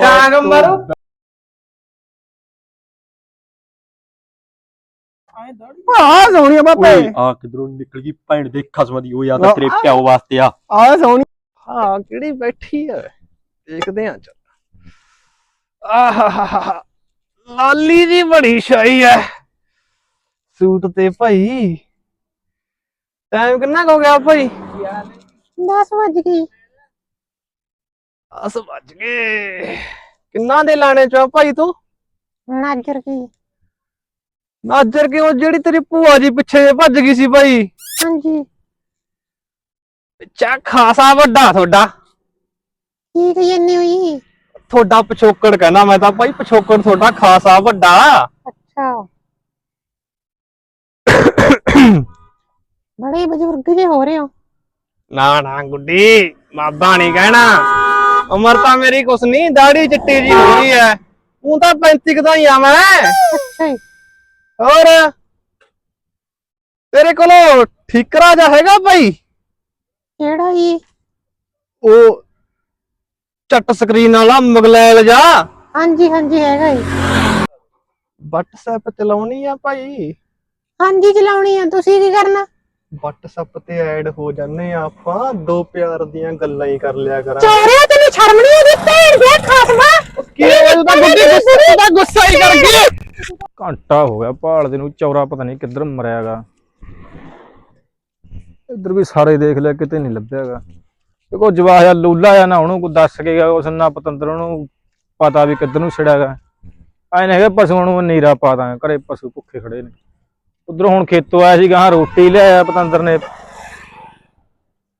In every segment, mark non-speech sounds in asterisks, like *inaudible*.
ਡਾਂਗ ਮਾਰੂ ਆ ਸੋਹਣੀ ਆ ਬਾਪੇ ਓਏ ਆ ਕਿਧਰੋਂ ਨਿਕਲ ਗਈ ਭੈਣ ਦੇ ਖਸਮ ਦੀ ਉਹ ਯਾਰ ਤਾਂ ਤੇਰੇ ਆ- ਪਿਓ ਵਾਸਤੇ ਆ। ਆ ਸੋਹਣੀ। ਹਾਂ ਕਿਹੜੀ ਬੈਠੀ ਆ? ਦੇਖਦੇ ਆ ਚੱਲ। ਆਹਾਹਾਹਾ ਲਾਲੀ ਜੀ ਬੜੀ ਸ਼ਾਈ ਐ। ਸੂਟ ਤੇ ਭਾਈ। ਟਾਈਮ ਕਿੰਨਾ ਕੁ ਹੋ ਗਿਆ ਭਾਈ? 10 ਵਜ ਗਈ 10 ਵੱਜ ਗਏ। ਕਿੰਨਾ ਦੇ ਲਾਣੇ ਚੋਂ ਭਾਈ ਤੂੰ? ਨਾਜਰ ਕੀ? ਨਾਜਰ ਕਿਉਂ? ਜਿਹੜੀ ਤੇਰੀ ਭੂਆ ਜੀ ਪਿੱਛੇ ਭੱਜ ਗਈ ਸੀ ਭਾਈ। ਹਾਂਜੀ। ਚਾ ਖਾਸਾ ਵੱਡਾ ਤੁਹਾਡਾ। ਕੀ ਕਹੀ ਜੰਨੀ ਹੋਈ ਤੁਹਾਡਾ ਪਿਛੋਕੜ ਕਹਿੰਦਾ ਮੈਂ ਤਾਂ ਭਾਈ ਪਿਛੋਕੜ ਤੁਹਾਡਾ ਖਾਸਾ ਵੱਡਾ। ਅੱਛਾ। *coughs* ਬੜੇ ਬਜ਼ੁਰਗ ਜੇ ਹੋ ਰਹੇ ਹੋ। ਨਾ ਨਾ ਗੁੱਡੀ ਮਾਦਾ ਨਹੀਂ ਕਹਿਣਾ। ਉਮਰ ਤਾਂ ਮੇਰੀ ਕੁਛ ਨਹੀਂ ਦਾੜੀ ਚਿੱਟੀ ਜੀ ਹੋ ਰਹੀ ਐ। ਤੂੰ ਤਾਂ 35 ਦਾ ਹੀ ਆ ਮੈਂ। ਅੱਛਾ ਜੀ। ਹੋਰ? ਤੇਰੇ ਕੋਲ ਠੀਕਰਾ ਜਾ ਹੈਗਾ ਭਾਈ ਕਿਹੜਾ ਜੀ? ਉਹ ਚੱਟ ਸਕਰੀਨ ਵਾਲਾ ਮਗਲੈਲ ਜਾ ਹਾਂਜੀ ਹਾਂਜੀ ਹੈਗਾ ਜੀ। WhatsApp ਚਲਾਉਣੀ ਆ ਭਾਈ। ਹਾਂਜੀ ਚਲਾਉਣੀ ਆ। ਤੁਸੀਂ ਕੀ ਕਰਨਾ? WhatsApp ਤੇ ਐਡ ਹੋ ਜਾਂਦੇ ਆ ਆਪਾਂ ਦੋ ਪਿਆਰ ਦੀਆਂ ਗੱਲਾਂ ਹੀ ਕਰ ਲਿਆ ਕਰਾਂਗੇ। ਚੋਰਿਆ ਤੈਨੂੰ ਸ਼ਰਮ ਨਹੀਂ ਆਉਂਦੀ? ਭੈਣ ਦੇ ਖਾਸਮਾ ਕੀ ਹੋਇਆ ਤਾਂ ਗੁੱਡੀ ਗੁੱਸੇ ਦਾ ਗੁੱਸਾ ਹੀ ਕਰ ਗਈ। ਘੰਟਾ ਹੋ ਗਿਆ ਭਾਲਦੇ ਨੂੰ ਚੌਰਾ ਪਤਾ ਨਹੀਂ ਕਿੱਧਰ ਮਰਿਆਗਾ। ਇੱਧਰ ਵੀ ਸਾਰੇ ਦੇਖ ਲਿਆ ਕਿਤੇ ਨਹੀਂ ਲੱਭਿਆਗਾ। ਤੇ ਕੋ ਜਵਾਹਿਆ ਲੂਲਾ ਆ ਨਾ ਉਹਨੂੰ ਕੋ ਦੱਸ ਕੇ ਗਿਆ ਉਸ ਨਾ ਪਤੰਦਰ ਉਹਨੂੰ ਪਤਾ ਵੀ ਕਿੱਧਰ ਨੂੰ ਛੜਿਆਗਾ ਐ ਨਹੀਂ ਹੈਗਾ ਪਸ਼ੂਆਂ ਨੂੰ ਨੀਰਾ ਪਾ ਦਾਂਗੇ ਘਰੇ ਪਸ਼ੂ ਭੁੱਖੇ ਖੜੇ ਨੇ। ਉਧਰੋਂ ਹੁਣ ਖੇਤੋਂ ਆਇਆ ਸੀ ਗਾਂ ਰੋਟੀ ਲਿਆਇਆ ਪਤੰਦਰ ਨੇ।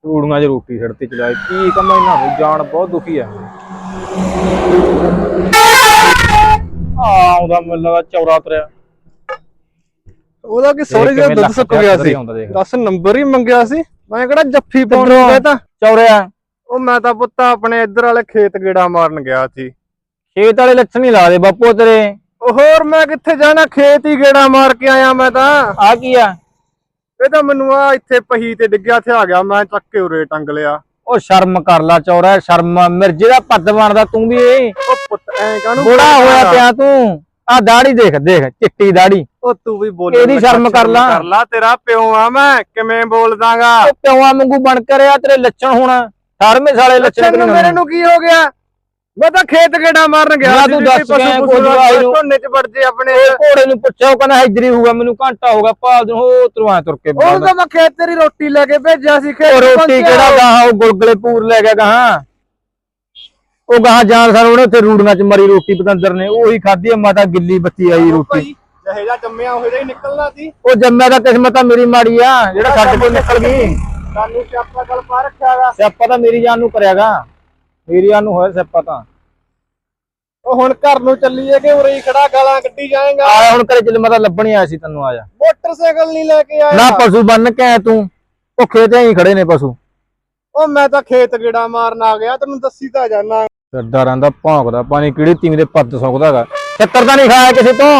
ਰੂੜੀਆਂ 'ਚ ਰੋਟੀ ਛੜਤੀ ਚਲਾਈ। ਕੀ ਕੰਮ ਇਹਨਾਂ ਨੂੰ? ਜਾਨ ਬਹੁਤ ਦੁਖੀ ਆ। ਆਉਂਦਾ ਮੈਨੂੰ ਲੱਗਾ ਚੌਰਾ ਤੁਰਿਆ। ਉਹਦਾ ਕੀ ਕਿਵੇਂ ਦਾ ਦੁੱਧ ਸੁੱਕ ਗਿਆ ਸੀ। ਹੀ ਆਉਂਦਾ ਦੇਖ। 10 ਨੰਬਰ ਹੀ ਮੰਗਿਆ ਸੀ। ਮੈਂ ਕਿਹੜਾ ਜੱਫੀ ਪਾਉਣ ਕਿੱਧਰੋਂ? ਗਿਆ ਤਾਂ। ਚੌਰਿਆ। ਉਹ ਮੈਂ ਤਾਂ ਪੁੱਤ ਆਪਣੇ ਇੱਧਰ ਵਾਲੇ ਖੇਤ ਗੇੜਾ ਮਾਰਨ ਗਿਆ ਸੀ। ਖੇਤ ਵਾਲੇ ਲੱਛਣ ਨਹੀਂ ਲਾ ਦੇ ਬਾਪੂ ਤੇਰੇ। ਹੋਰ ਮੈਂ ਕਿੱਥੇ ਜਾਣਾ? ਖੇਤ ਹੀ ਗੇੜਾ ਮਾਰ ਕੇ ਆਇਆ ਮੈਂ ਤਾਂ। ਆ ਕੀ ਆ? ਇਹ ਤਾਂ ਮੈਨੂੰ ਆ ਇੱਥੇ ਪਹੀ ਤੇ ਡਿੱਗਿਆ ਤੇ ਆ ਗਿਆ। ਮੈਂ ਚੱਕ ਕੇ ਉਰੇ ਟੰਗ ਲਿਆ। ਉਹ ਸ਼ਰਮ ਕਰ ਲਾ ਚੌਰਾ ਸ਼ਰਮ ਮਿਰਜੇ ਦਾ ਪੱਦ ਬਣਦਾ ਤੂੰ ਵੀ ਉਹ ਪੁੱਤ ਐ ਕਾਹਨੂੰ ਬੁੜਾ ਹੋਇਆ ਪਿਆ ਤੂੰ। ਆ ਦਾੜੀ ਦੇਖ ਦੇਖ ਚਿੱਟੀ ਦਾੜੀ। ਉਹ ਤੂੰ ਵੀ ਬੋਲ ਇਹਦੀ ਸ਼ਰਮ ਕਰ ਲਾ। ਕਰ ਲਾ ਤੇਰਾ ਪਿਓ ਆ ਮੈਂ ਕਿਵੇਂ ਬੋਲਦਾਗਾ ਉਹ ਪਿਓਾਂ ਵਾਂਗੂ ਬਣ ਕੇ ਰਿਆ ਤੇਰੇ ਲੱਛਣ ਹੁਣ। 18ਵੇਂ ਸਾਲੇ ਲੱਛਣ ਮੇਰੇ ਨੂੰ ਕੀ ਹੋ ਗਿਆ? ਮੈਂ ਤਾਂ ਖੇਤ ਗੇੜਾ ਮਾਰਨ ਗਿਆ ਨਾ ਤੂੰ ਦੱਸ ਗਿਆ ਕੋਈ ਨੂੰ। ਝੋਨੇ ਚ ਵੜ ਜੇ ਆਪਣੇ। ਘੋੜੇ ਨੂੰ ਪੁੱਛਿਆ ਉਹ ਕਹਿੰਦਾ ਇੱਧਰ ਹੀ ਹੋਊਗਾ ਮੈਨੂੰ ਘੰਟਾ ਹੋ ਗਿਆ ਭਾਲ ਦੂੰ ਹੋ ਤਰਵਾ ਤੁਰ ਕੇ ਉਹ ਤਾਂ ਮੈਂ ਖੇਤ ਤੇਰੀ ਰੋਟੀ ਲੈ ਕੇ ਭੇਜਿਆ ਸੀ ਖੇਤ ਉਹ ਰੋਟੀ। ਕਿਹੜਾ ਗਾਹਾਂ ਉਹ ਗੁਲਗਲੇ ਪੂਰ ਲੈ ਗਿਆ ਗਾਹਾਂ ਉਹ ਗਾਹਾਂ ਜਾਣ ਸਰ ਉਹਨੇ ਉੱਥੇ ਰੂੜੀਆਂ ਚ ਮਰੀ ਰੋਟੀ ਪਤੰਦਰ ਨੇ ਉਹੀ ਖਾਧੀ ਆ ਮਾਤਾ ਗਿੱਲੀ ਬੱਤੀ ਆਈ ਰੋਟੀ। ਜਿਹੇ ਜੰਮਿਆ ਉਹ ਹੀ ਨਿਕਲਣਾ ਸੀ। ਉਹ ਜੰਮਿਆ ਦਾ ਕਿਸਮਤ ਆ ਮੇਰੀ ਮਾੜੀ ਆ ਜਿਹੜਾ ਛੱਡ ਕੇ ਨਿਕਲ ਗਈ। ਸਾਨੂੰ ਸਿਆਪਾ ਗਲ ਪਾ ਰੱਖਿਆਗਾ ਸਿਆਪਾ ਤਾਂ ਮੇਰੀ ਜਾਨ ਨੂੰ ਕਰਿਆਗਾ ਮੇਰੀ ਜਾਨ ਨੂੰ ਹੋਇਆ ਸਿਆਪਾ ਤਾਂ। ਉਹ ਹੁਣ ਘਰ ਨੂੰ ਚੱਲੀਏ ਕਿ ਉਰੇ ਹੀ ਖੜਾ ਗਾਲਾਂ ਕੱਢੀ ਜਾਏਗਾ। ਆ ਹੁਣ ਘਰੇ ਚੱਲ ਮੈਂ ਤਾਂ ਲੱਭਣ ਹੀ ਆਇਆ ਸੀ ਤੈਨੂੰ ਆਇਆ ਮੋਟਰਸਾਈਕਲ ਨਹੀਂ ਲੈ ਕੇ ਆਇਆ। ਨਾ ਪਸ਼ੂ ਬੰਨ ਕੇ ਆਇਆ ਤੂੰ। ਭੁੱਖੇ ਤੇ ਹੀ ਖੜੇ ਨੇ ਪਸ਼ੂ। ਉਹ ਮੈਂ ਤਾਂ ਖੇਤ ਗੇੜਾ ਮਾਰਨ ਆ ਗਿਆ ਤੈਨੂੰ ਦੱਸੀ ਤਾਂ ਜਾਣਾ ਫਿਰਦਾ ਰਹਿੰਦਾ ਭੌਂਕਦਾ ਪਾਣੀ ਕਿਹੜੀ ਤੀਵੀਂ ਦੇ ਪੱਦ ਸੁੱਕਦਾਗਾ ਚੱਕਰ ਤਾਂ ਨਹੀਂ ਖਾਇਆ ਕਿਸੇ ਤੋਂ।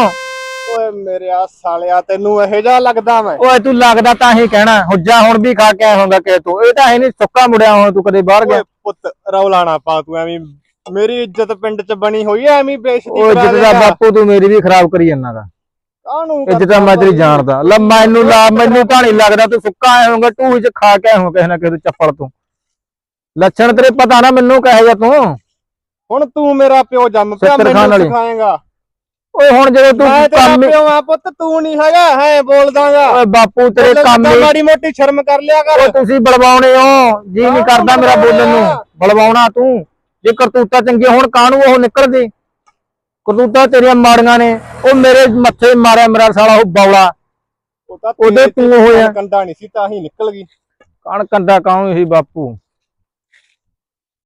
ਓਏ ਮੇਰੇ ਆ ਸਾਲਿਆ ਤੈਨੂੰ ਇਹੋ ਜਿਹਾ ਲੱਗਦਾ ਮੈਂ? ਓਏ ਤੂੰ ਲੱਗਦਾ ਤਾਂ ਹੀ ਕਹਿਣਾ ਹੁੱਜਾ ਹੁਣ ਵੀ ਖਾ ਕੇ ਆਇਆ ਹੋਗਾ ਕਿਸੇ ਤੋਂ। ਇਹ ਤਾਂ ਹੈ ਨਹੀਂ ਸੁੱਕਾ ਮੁੜਿਆ ਹੁਣ ਤੂੰ ਕਦੇ ਬਾਹਰ ਗਿਆ। ਪੁੱਤ ਰੌਲਾ ਨਾ ਪਾ ਤੂੰ ਐਵੇਂ ਮੇਰੀ ਇੱਜ਼ਤ ਪਿੰਡ 'ਚ ਬਣੀ ਹੋਈ ਐ ਐਵੇਂ ਬੇਇੱਜ਼ਤੀ ਕਰਾ ਜਿੱਦ ਦਾ। ਬਾਪੂ ਤੂੰ ਮੇਰੀ ਵੀ ਖਰਾਬ ਕਰੀ ਜਾਂਦਾ ਗਾ। ਕਾਹਨੂੰ ਇਹ ਜਿੱਦਾਂ ਮੈਂ ਤੇਰੀ ਜਾਣਦਾ। ਲੈ ਮੈਨੂੰ ਲਾ ਮੈਨੂੰ ਤਾਂ ਨਹੀਂ ਲੱਗਦਾ ਤੂੰ ਸੁੱਕਾ ਆਇਆ ਹੋਗਾ ਟੂਹੀ ਚ ਖਾ ਕੇ ਆਇਆ ਹੋਗਾ ਕਿਸੇ ਨਾ ਕਿਸੇ ਚੱਪਲ ਤੋਂ। ਲੱਛਣ ਤੇਰੇ ਪਤਾ ਨਾ ਮੈਨੂੰ ਕਹੇ ਜਾ ਤੂੰ। ਹੁਣ ਤੂੰ ਮੇਰਾ ਪਿਓ ਜੰਮ ਪਿਆ ਮੈਨੂੰ। ਸਿਖਾਏਗਾ। ਓਏ ਹੁਣ ਜਦੋਂ ਤੂੰ ਮੈਂ ਤੇਰਾ ਕੰਮ ਪਿਓ ਆ ਪੁੱਤ ਤੂੰ ਨਹੀਂ ਹੈਗਾ ਹੈ ਬੋਲਦਾਗਾ ਓਏ ਬਾਪੂ ਤੇਰੇ ਕੰਮ ਮਾੜੀ ਮੋਟੀ ਸ਼ਰਮ ਕਰ ਲਿਆ ਕਰ। ਓਏ ਤੁਸੀਂ ਬਲਵਾਉਣੇ ਹੋ ਜੀ ਨਹੀਂ ਕਰਦਾ ਮੇਰਾ ਬੋਲਣ ਨੂੰ। ਬਲਵਾਉਣਾ ਤੂੰ। ਜੇ ਕਰਤੂਤਾ ਚੰਗੇ ਹੁਣ ਕਾਹਨੂੰ ਉਹ ਨਿਕਲਦੇ ਕਰਤੂਤਾ ਤੇਰੀਆਂ ਮਾੜੀਆਂ ਨੇ। ਉਹ ਮੇਰੇ ਮੱਥੇ ਮਾਰਿਆ ਮੇਰਾ ਸਾਲਾ ਉਹ ਬੌਲਾ। ਉਹ ਤਾਂ ਉਹਦੇ ਤੂੰ ਹੋਇਆ। ਕੰਡਾ ਨਹੀਂ ਸੀ ਤਾਂ ਹੀ ਨਿਕਲ ਗਈ। ਕਣ ਕੰਦਾ ਕਾਹਨੂੰ ਸੀ ਬਾਪੂ?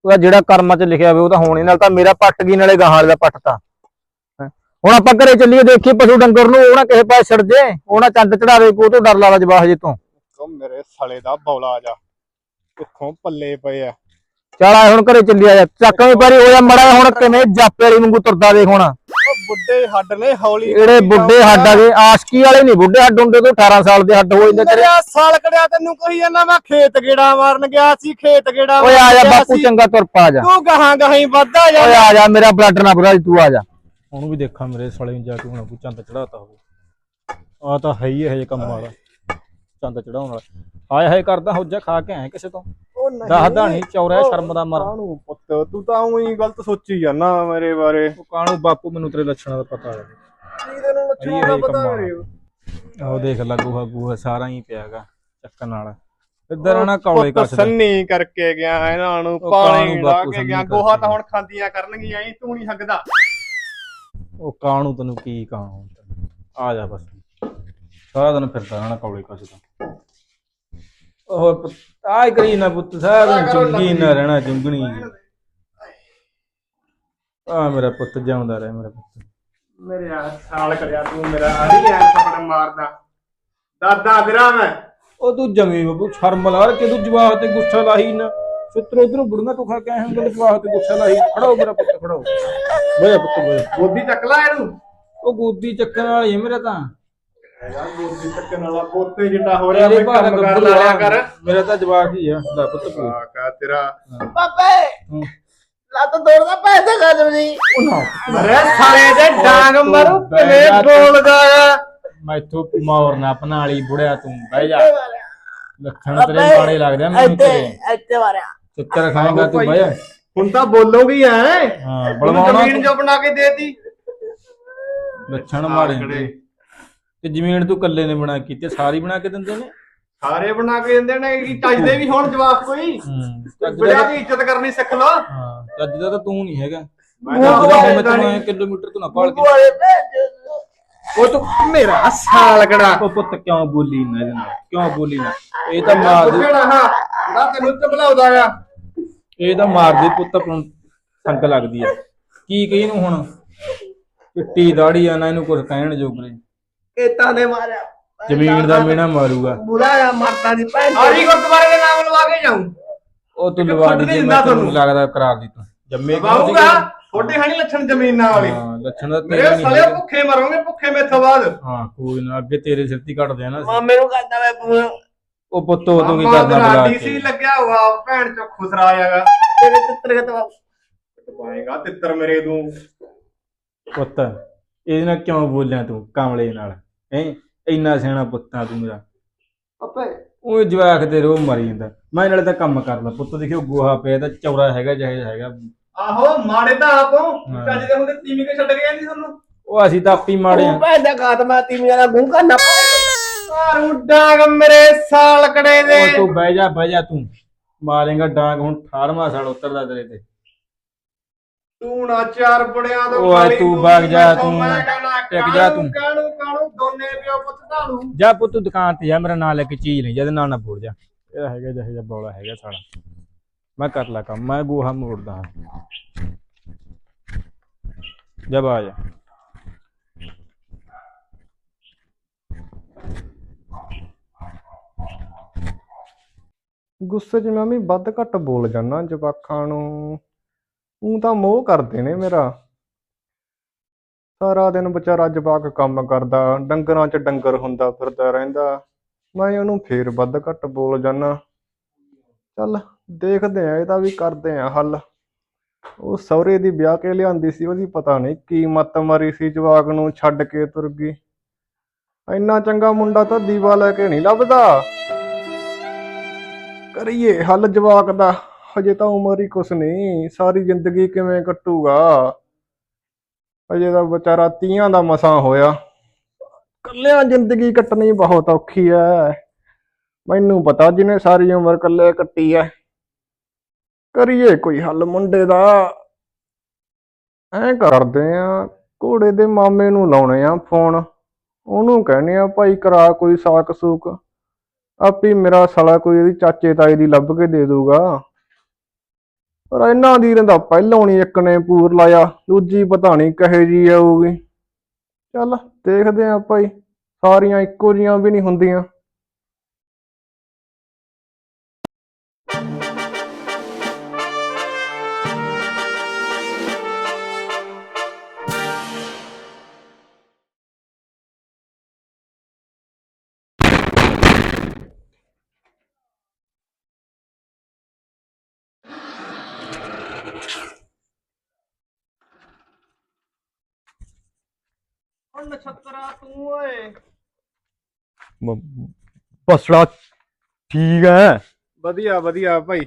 ਉਹਦਾ ਜਿਹੜਾ ਕਰਮਾਂ 'ਚ ਲਿਖਿਆ ਹੋਵੇ ਉਹ ਤਾਂ ਹੋਣੇ ਨਾਲ ਤਾਂ ਮੇਰਾ ਪੱਟ ਗਈ ਨਾਲੇ ਗਾਹਾਂ ਦਾ ਪੱਟ ਤਾਂ। ਹੈਂ। ਹੁਣ ਆਪਾਂ ਘਰੇ ਚੱਲੀਏ ਦੇਖੀ ਪਸ਼ੂ ਡੰਗਰ ਨੂੰ ਉਹ ਨਾ ਕਿਸੇ ਪਾਸੇ ਛੱਡ ਜੇ ਉਹ ਨਾ ਚੰਦ ਚੜਾਵੇ ਕੋ ਤੋਂ ਡਰ ਲਾਵਾ ਜਵਾਹ ਜੇ ਤੋਂ। ਉਹ ਮੇਰੇ ਸਾਲੇ ਦਾ ਬੌਲਾ ਜਾ ਕਿੱਥੋਂ ਪੱਲੇ ਪਏ ਆ। ਚੱਲ ਆ ਹੁਣ ਘਰੇ ਚੱਲਿਆ ਜਾ। ਚੱਕਵੇਂ ਪਾਰੀ ਹੋਇਆ ਮੜਾ ਹੁਣ ਕਿਵੇਂ ਜਾਪੇ ਵਾਲੀ ਵਾਂਗੂ ਤੁਰਦਾ ਦੇਖ ਹੁਣ। ਬੁੱਢੇ ਹੱਡ ਨੇ ਹੌਲੀ ਜਿਹੜੇ ਬੁੱਢੇ ਹੱਡ ਆਗੇ ਆਸ਼ਕੀ ਵਾਲੇ ਨਹੀਂ ਬੁੱਢੇ ਹੱਡ ਹੁੰਦੇ ਤੋਂ 18 ਸਾਲ ਦੇ ਹੱਡ ਹੋ ਜਾਂਦੇ ਤੇਰੇ। ਸਾਲ ਕੜਿਆ ਤੈਨੂੰ ਕਹੀ ਜਾਂਦਾ ਮੈਂ ਖੇਤ ਗੇੜਾ ਮਾਰਨ ਗਿਆ ਸੀ ਖੇਤ ਗੇੜਾ ਓਏ ਆ ਜਾ ਬਾਪੂ। ਚੰਗਾ ਤੁਰ ਪਾ ਜਾ। ਤੂੰ ਗਾਹਾਂ ਗਾਹੀਂ ਵੱਧਦਾ ਜਾ। ਓਏ ਆ ਜਾ ਮੇਰਾ ਬਲੱਡ ਨਾ ਬੁਰਾ ਤੂੰ ਆ ਜਾ। ਉਹਨੂੰ ਵੀ ਦੇਖਾਂ ਮੇਰੇ ਸਾਲੇ ਨੂੰ ਜਾ ਕੇ ਹੁਣ ਕੋਈ ਚੰਦ ਚੜਾਤਾ ਹੋਵੇ। ਆ ਤਾਂ ਹੈ ਹੀ ਇਹ ਜਿਹੇ ਕੰਮ ਵਾਲਾ ਚੰਦ ਚੜਾਉਣ ਵਾਲਾ। ਆਏ ਹਾਏ ਕਰਦਾ ਹੋ ਜਾ ਖਾ ਕੇ ਆਏ ਕਿਸੇ ਤੋਂ। ਉਹ ਨਹੀਂ ਦੱਸਦਾ ਨਹੀਂ ਚੌਰਿਆ ਸ਼ਰਮ ਦਾ ਮਰ। ਕਾਹਨੂੰ ਪੁੱਤ ਤੂੰ ਤਾਂ ਉਹੀ ਗਲਤ ਸੋਚੀ ਜਾਂਦਾ ਮੇਰੇ ਬਾਰੇ। ਉਹ ਕਾਣੂ ਬਾਪੂ ਮੈਨੂੰ ਤੇਰੇ ਲੱਛਣਾਂ ਦਾ ਪਤਾ ਹੈ। ਕੀ ਤੈਨੂੰ ਲੱਛਣਾਂ ਦਾ ਪਤਾ ਮੇਰੇ? ਉਹ ਦੇਖ ਲੱਗੂ ਹਗੂ ਸਾਰਾ ਹੀ ਪਿਆਗਾ ਚੱਕਣ ਨਾਲ ਇੱਧਰ ਨਾ ਕੌਲੇ ਕੱਸਦਾ ਸੰਨੀ ਕਰਕੇ ਗਿਆ ਇਹਨਾਂ ਨੂੰ ਪਾਣੀ ਲਾ ਕੇ ਗਿਆ। ਗੋਹਾ ਤਾਂ ਹੁਣ ਖਾਂਦੀਆਂ ਕਰਨਗੀਆਂ ਐ ਤੂੰ ਨਹੀਂ ਹੱਗਦਾ। ਉਹ ਕਾਣੂ ਤੈਨੂੰ ਕੀ ਕਾਣੂ ਆ ਜਾ ਬਸ। ਸਾਰਾ ਦਿਨ ਫਿਰਦਾ ਰਹਿਣਾ ਕੌਲੇ ਕੱਸਦਾ ਉਹ ਪੁੱਤ- ਆਏ ਕਰੀ ਨਾ ਪੁੱਤ ਸਾਰਾ ਦਿਨ ਚੁੰਗੀ ਨਾ ਰਹਿਣਾ ਚੁੰਗਣੀ ਆ ਮੇਰਾ ਪੁੱਤ ਜਿਉਂਦਾ ਰਹੇ ਮੇਰਾ ਪੁੱਤ। ਮੇਰੇ ਆ ਸਾਲ ਕਰਿਆ ਤੂੰ ਮੇਰਾ ਆਰੀ ਐ ਥੱਪੜ ਮਾਰਦਾ। ਦਾਦਾ ਤੇਰਾ ਮੈਂ। ਉਹ ਤੂੰ ਜਮੀ ਬਾਬੂ ਸ਼ਰਮ ਲਾ ਕੇ ਤੂੰ ਜਵਾਬ ਤੇ ਗੁੱਸਾ ਲਾਹੀ ਨਾ ਫਿੱਤਰ ਉਧਰੋਂ ਬੁੜਨਾ ਤੂੰ ਖਾ ਕੇ ਆਇਆ ਹੁੰਦਾ ਜਵਾਬ ਤੇ ਗੁੱਸਾ ਲਾਹੀ। ਖੜੋ ਮੇਰਾ ਪੁੱਤ ਖੜੋ। ਬੋਇਆ ਪੁੱਤ ਬੋਇਆ। ਗੋਦੀ ਚੱਕ ਲੈ ਇਹਨੂੰ। ਉਹ ਗੋਦੀ ਚੱਕਣ ਵਾਲੀ ਹੈ ਮੇਰਾ ਤਾਂ। ਯਾਰ ਗੋਦੀ ਚੱਕਣ ਵਾਲਾ ਪੋਤੇ ਜਿੱਡਾ ਹੋ ਰਿਹਾ ਤੇਰੇ ਮੈਂ ਕੰਮ ਕਰ ਲਿਆ ਆ। ਕਰ। ਮੇਰਾ ਤਾਂ ਜਵਾਬ ਹੀ ਆ ਲੈ ਪੁੱਤ ਪੀ ਕਾ ਤੇਰਾ। ਪਾਪੇ ਹੂੰ। ਲੱਤ ਤੋੜਦਾ ਪੈਸੇ ਖਾ ਜੀ। ਅਰੇ ਸਾਲੇ ਦੇ ਡਾਂਗ ਮਾਰੂ ਕਿਵੇਂ ਬੋਲਦਾ ਆ? ਮੈਥੋਂ ਮਾਰਨਾ ਪਨਾਲੀ ਬੁੜਿਆ ਤੂੰ। ਬਹਿ ਜਾ। ਲੱਖਣ ਤੇਰੇ ਮਾੜੇ ਲੱਗਦੇ ਆ ਮੈਨੂੰ ਇੱਥੇ ਤੇਰੇ। ਇੱਥੇ ਮਾਰਿਆ ਚਿੱਤਰ ਖਾਏਗਾ ਤੂੰ ਜਾ ਹੁਣ ਤਾਂ ਬੋਲੋਗੀ ਐ। ਹਾਂ ਬਲਵਾਉਣਾ ਜ਼ਮੀਨ ਜੋ ਬਣਾ ਕੇ ਦੇਤੀ ਲੱਛਣ ਮਾੜੇ। ਹੁੰਦੇ। ਤੇ ਜ਼ਮੀਨ ਤੂੰ ਇਕੱਲੇ ਨੇ ਬਣਾ ਕੀਤੀ ਸਾਰੀ ਬਣਾ ਕੇ ਦਿੰਦੇ ਨੇ? ਸਾਰੇ ਬਣਾ ਕੇ ਦਿੰਦੇ ਨੇ ਕਿ ਚੱਜਦੇ ਵੀ ਹੁਣ ਜਵਾਬ ਕੋਈ? ਹੂੰ ਚੱਜ ਬੜਿਆ ਦਾ ਦੀ ਇੱਜ਼ਤ ਕਰਨੀ ਸਿੱਖ ਲੋ ਹਾਂ ਚੱਜ ਦਾ ਤਾਂ ਤੂੰ ਨਹੀਂ ਹੈਗਾ। ਮੈਂ ਤਾਂ। ਐਂ ਕਿਲੋਮੀਟਰ ਤੋਂ ਨਾ ਪਾਲ ਕੇ ਉਹ ਤੂੰ ਮੇਰਾ ਸਾਲ ਕੜਾ ਉਹ ਪੁੱਤ ਕਿਉਂ ਬੋਲੀ ਨਾ ਇਹਦੇ ਨਾਲ? ਕਿਉਂ ਬੋਲੀ ਨਾ? ਇਹ ਤਾਂ ਮਾਰ ਦੇ। ਬੁੱਢੜਾ ਹਾਂ ਜਿਹੜਾ ਤੈਨੂੰ ਚਬਲਾਉਂਦਾ ਆ। ਇਹ ਤਾਂ ਮਾਰ ਦੇ ਪੁੱਤ ਆਪਾਂ ਨੂੰ ਸੰਗ ਲੱਗਦੀ ਆ। ਕੀ ਕਹੀ ਨੂੰ ਹੁਣ? ਚਿੱਟੀ ਦਾੜੀ ਆ ਨਾ ਇਹਨੂੰ ਕੁਝ ਕਹਿਣ ਜੋਗਰੇ। ਕੇਤਾਂ ਨੇ ਮਾਰਿਆ। ਜ਼ਮੀਨ ਦਾ ਮੇਣਾ ਮਾਰੂਗਾ। ਬੁਲਾਇਆ ਮਾਰਤਾ ਦੀ ਭੈਣ ਆਰੀ ਗੁਰਦੁਆਰੇ ਦੇ ਨਾਮ ਲਵਾ ਕੇ ਜਾਉਂ ਉਹ ਤੂੰ ਲਵਾ ਦੀ ਮੈਂ ਤੈਨੂੰ। ਲੱਗਦਾ ਕਰਾਰ ਦੀ ਤੂੰ ਜੰਮੇ ਕਿਉਂ ਸੀਗੇ? ਛੋਟੇ ਹਣੀ ਲੱਛਣ ਜ਼ਮੀਨਾਂ ਵਾਲੀ। ਹਾਂ ਲੱਛਣ ਦਾ ਮੇਰੇ ਤੇਰਾ ਨਹੀਂ ਸਾਲੇ ਹੈਗਾ। ਭੁੱਖੇ ਮਰੋਗੇ ਭੁੱਖੇ ਮੇਥੋਂ ਬਾਅਦ। ਹਾਂ ਕੋਈ ਨਾ ਅੱਗੇ ਤੇਰੇ ਸਿਰ ਤੇ ਕੱਟਦੇ ਆ ਨਾ ਅਸੀਂ। ਮਾਮੇ ਨੂੰ ਕਹਿੰਦਾ ਮੈਂ ਫੋਨ ਉਹ ਪੁੱਤ ਉਹ ਤੂੰ ਕੀ ਮਾਮਾ ਕਰਨਾ ਬੁਲਾ ਡੀਸੀ ਕੇ। ਲੱਗਿਆ ਹੋਆ ਭੈਣ ਚੋ ਖੁਸਰਾ ਆਇਆਗਾ ਤੇਰੇ ਚਿੱਤਰ ਖਤਵਾ ਪਾਏਗਾ ਤਿੱਤਰ ਮੇਰੇ ਤੂੰ। ਪੁੱਤ ਇਹਦੇ ਨਾਲ ਕਿਉਂ ਬੋਲਿਆ ਤੂੰ ਕਾਮਲੇ ਨਾਲ? ਹੈ? ਇੰਨਾ ਸਿਆਣਾ ਪੁੱਤਾਂ ਤੂੰ ਮੇਰਾ। ਪਾਪੇ ਉਹ ਜਵਾਕ ਦੇ ਰੋ ਮਰੀ ਜਾਂਦਾ। ਮੈਂ ਨਾਲੇ ਤਾਂ ਕੰਮ ਕਰ ਲਾ ਪੁੱਤ ਦੇਖਿਓ ਗੋਹਾ ਪਿਆ ਤਾਂ ਚੌਰਾ ਹੈਗਾ ਜਿਹੇ ਹੈਗਾ। ਆਹੋ ਮਾੜੇ ਤਾਂ ਆਪੋ। ਚੱਜ ਦੇ ਹੁੰਦੇ ਤੀਵੀਂ ਕੇ ਛੱਡ ਕੇ ਜਾਂਦੀ ਤੁਹਾਨੂੰ ਉਹ ਅਸੀਂ ਤਾਂ ਆਪੀ ਮਾੜੇ ਆ ਭੈਣ ਦਾ ਖਾਤਮਾ ਤੀਵੀਆਂ ਦਾ ਮੂੰਹ ਕਰਨਾ ਆਰੂ ਡਾਂਗ ਮੇਰੇ ਸਾਲ ਕੜੇ ਦੇ। ਉਹ ਤੂੰ ਬਹਿ ਜਾ ਬਹਿ ਜਾ ਤੂੰ। ਮਾਰੇਗਾ ਡਾਂਗ ਹੁਣ 18ਵਾਂ ਸਾਲ ਉਤਰਦਾ ਤੇਰੇ ਤੇ। ਤੂੰ ਨਾ ਚਾਰ ਬੜਿਆਂ ਤੋਂ ਉਹ ਤੂੰ ਵਗ ਜਾ ਤੂੰ, ਟਿਕ ਜਾ ਤੂੰ। ਕਾਣੂ ਕਾਣੂ ਦੋਨੇ ਪਿਓ ਪੁੱਤ ਢਾਲੂ ਜਾ ਪੁੱਤ ਤੂੰ ਦੁਕਾਨ ਤੇ ਜਾ ਮੇਰਾ ਨਾਂ ਲੈ ਕੇ ਚੀਜ਼ ਲਈ ਜਦੇ ਨਾਲ ਨਾ ਬੋਲ ਜਾ। ਇਹ ਹੈਗਾ ਜਿਹੇ ਜਿਹਾ ਬੌਲਾ ਹੈਗਾ ਸਾਲਾ। ਮੈਂ ਕਰ ਲਾ ਕੰਮ, ਮੈਂ ਗੋਹਾ ਮੋੜਦਾ ਹਾਂ। ਜਬ ਆ ਜਾ। ਗੁੱਸੇ 'ਚ ਮੈਂ ਵੀ ਵੱਧ ਘੱਟ ਬੋਲ ਜਾਂਦਾ ਜਵਾਕਾਂ ਨੂੰ। ਉਹ ਤਾਂ ਮੋਹ ਕਰਦੇ ਨੇ ਮੇਰਾ। ਸਾਰਾ ਦਿਨ ਵਿਚਾਰਾ ਜਵਾਕ ਕੰਮ ਕਰਦਾ, ਡੰਗਰਾਂ 'ਚ ਡੰਗਰ ਹੁੰਦਾ ਫਿਰਦਾ ਰਹਿੰਦਾ। ਮੈਂ ਉਹਨੂੰ ਫੇਰ ਵੱਧ ਘੱਟ ਬੋਲ ਜਾਂਦਾ। ਚੱਲ ਦੇਖਦੇ ਆ ਇਹਦਾ ਵੀ ਕਰਦੇ ਆ ਹੱਲ। ਉਹ ਸਹੁਰੇ ਦੀ ਵਿਆਹ ਕੇ ਲਿਆਂਦੀ ਸੀ, ਉਹਦੀ ਪਤਾ ਨਹੀਂ ਕੀ ਮੱਤ ਮਾਰੀ ਸੀ ਜਵਾਕ ਨੂੰ ਛੱਡ ਕੇ ਤੁਰ ਗਈ। ਇੰਨਾ ਚੰਗਾ ਮੁੰਡਾ ਤਾਂ ਦੀਵਾ ਲੈ ਕੇ ਨਹੀਂ ਲੱਭਦਾ। ਕਰੀਏ ਹੱਲ ਜਵਾਕ ਦਾ, ਹਜੇ ਤਾਂ ਉਮਰ ਹੀ ਕੁਛ ਨਹੀਂ, ਸਾਰੀ ਜ਼ਿੰਦਗੀ ਕਿਵੇਂ ਕੱਟੂਗਾ? ਹਜੇ ਤਾਂ ਵਿਚਾਰਾ ਤੀਆਂ ਦਾ ਮਸਾਂ ਹੋਇਆ। ਕੱਲਿਆਂ ਜ਼ਿੰਦਗੀ ਕੱਟਣੀ ਬਹੁਤ ਔਖੀ ਐ। ਮੈਨੂੰ ਪਤਾ ਜਿਹਨੇ ਸਾਰੀ ਉਮਰ ਇਕੱਲੇ ਕੱਟੀ ਐ। ਕਰੀਏ ਕੋਈ ਹੱਲ ਮੁੰਡੇ ਦਾ। ਐਂ ਕਰਦੇ ਆ, ਘੋੜੇ ਦੇ ਮਾਮੇ ਨੂੰ ਲਾਉਣੇ ਆ ਫੋਨ। ਉਹਨੂੰ ਕਹਿੰਦੇ ਆ, ਭਾਈ ਕਰਾ ਕੋਈ ਸਾਕ ਸੂਕ ਆਪੀ ਮੇਰਾ ਸਾਲਾ ਕੋਈ ਇਹਦੀ ਚਾਚੇ ਤਾਏ ਦੀ ਲੱਭ ਕੇ ਦੇ ਦੂਗਾ। ਪਰ ਇਹਨਾਂ ਦੀ ਰੰਦਾ ਪਹਿਲੋਂ ਨਹੀਂ ਇੱਕ ਨੇ ਪੂਰ ਲਾਇਆ। ਦੂਜੀ ਪਤਾ ਨਹੀਂ ਕਹੇ ਜੀ ਆਊਗੀ। ਚੱਲ ਦੇਖਦੇ ਆ ਭਾਈ। ਸਾਰੀਆਂ ਇੱਕੋ ਜੀਆਂ ਵੀ ਨਹੀਂ ਹੁੰਦੀਆਂ। ਨਛੱਤਰਾ ਤੂੰ ਓਏ। ਪਸੜਾ ਠੀਕ ਹੈ ਵਧੀਆ ਵਧੀਆ ਭਾਈ।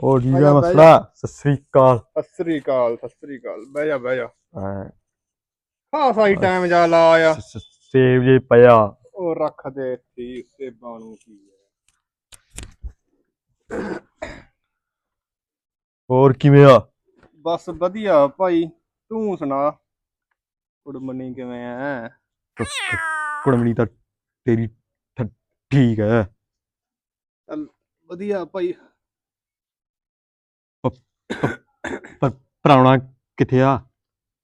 ਉਹ ਠੀਕ ਹੈ ਮਸਲਾ ਸਤਿ ਸ੍ਰੀ ਅਕਾਲ। ਸਤਿ ਸ੍ਰੀ ਅਕਾਲ ਸਤਿ ਸ੍ਰੀ ਅਕਾਲ। ਬਹਿ ਜਾ ਬਹਿ ਜਾ। ਐਂ। ਖਾਸਾ ਹੀ ਟਾਈਮ ਜਾ ਲਾ ਆ। ਸ- ਸ- ਸੇਬ ਜੇ ਪਿਆ। ਉਹ ਰੱਖ ਦੇ ਠੀਕ ਸੇਬਾਂ ਨੂੰ ਕੀ ਹੈ ਹੋਰ ਕਿਵੇਂ ਆ? ਬਸ ਵਧੀਆ ਭਾਈ। ਤੂੰ ਸੁਣਾ? ਕੁੜਮਣੀ ਕਿਵੇਂ ਐ? ਕੁੜਮਣੀ ਤਾਂ ਤੇਰੀ ਠੀਕ ਹੈ ਵਧੀਆ ਭਾਈ। ਪਰ ਪਰਾਉਣਾ ਕਿੱਥੇ ਆ?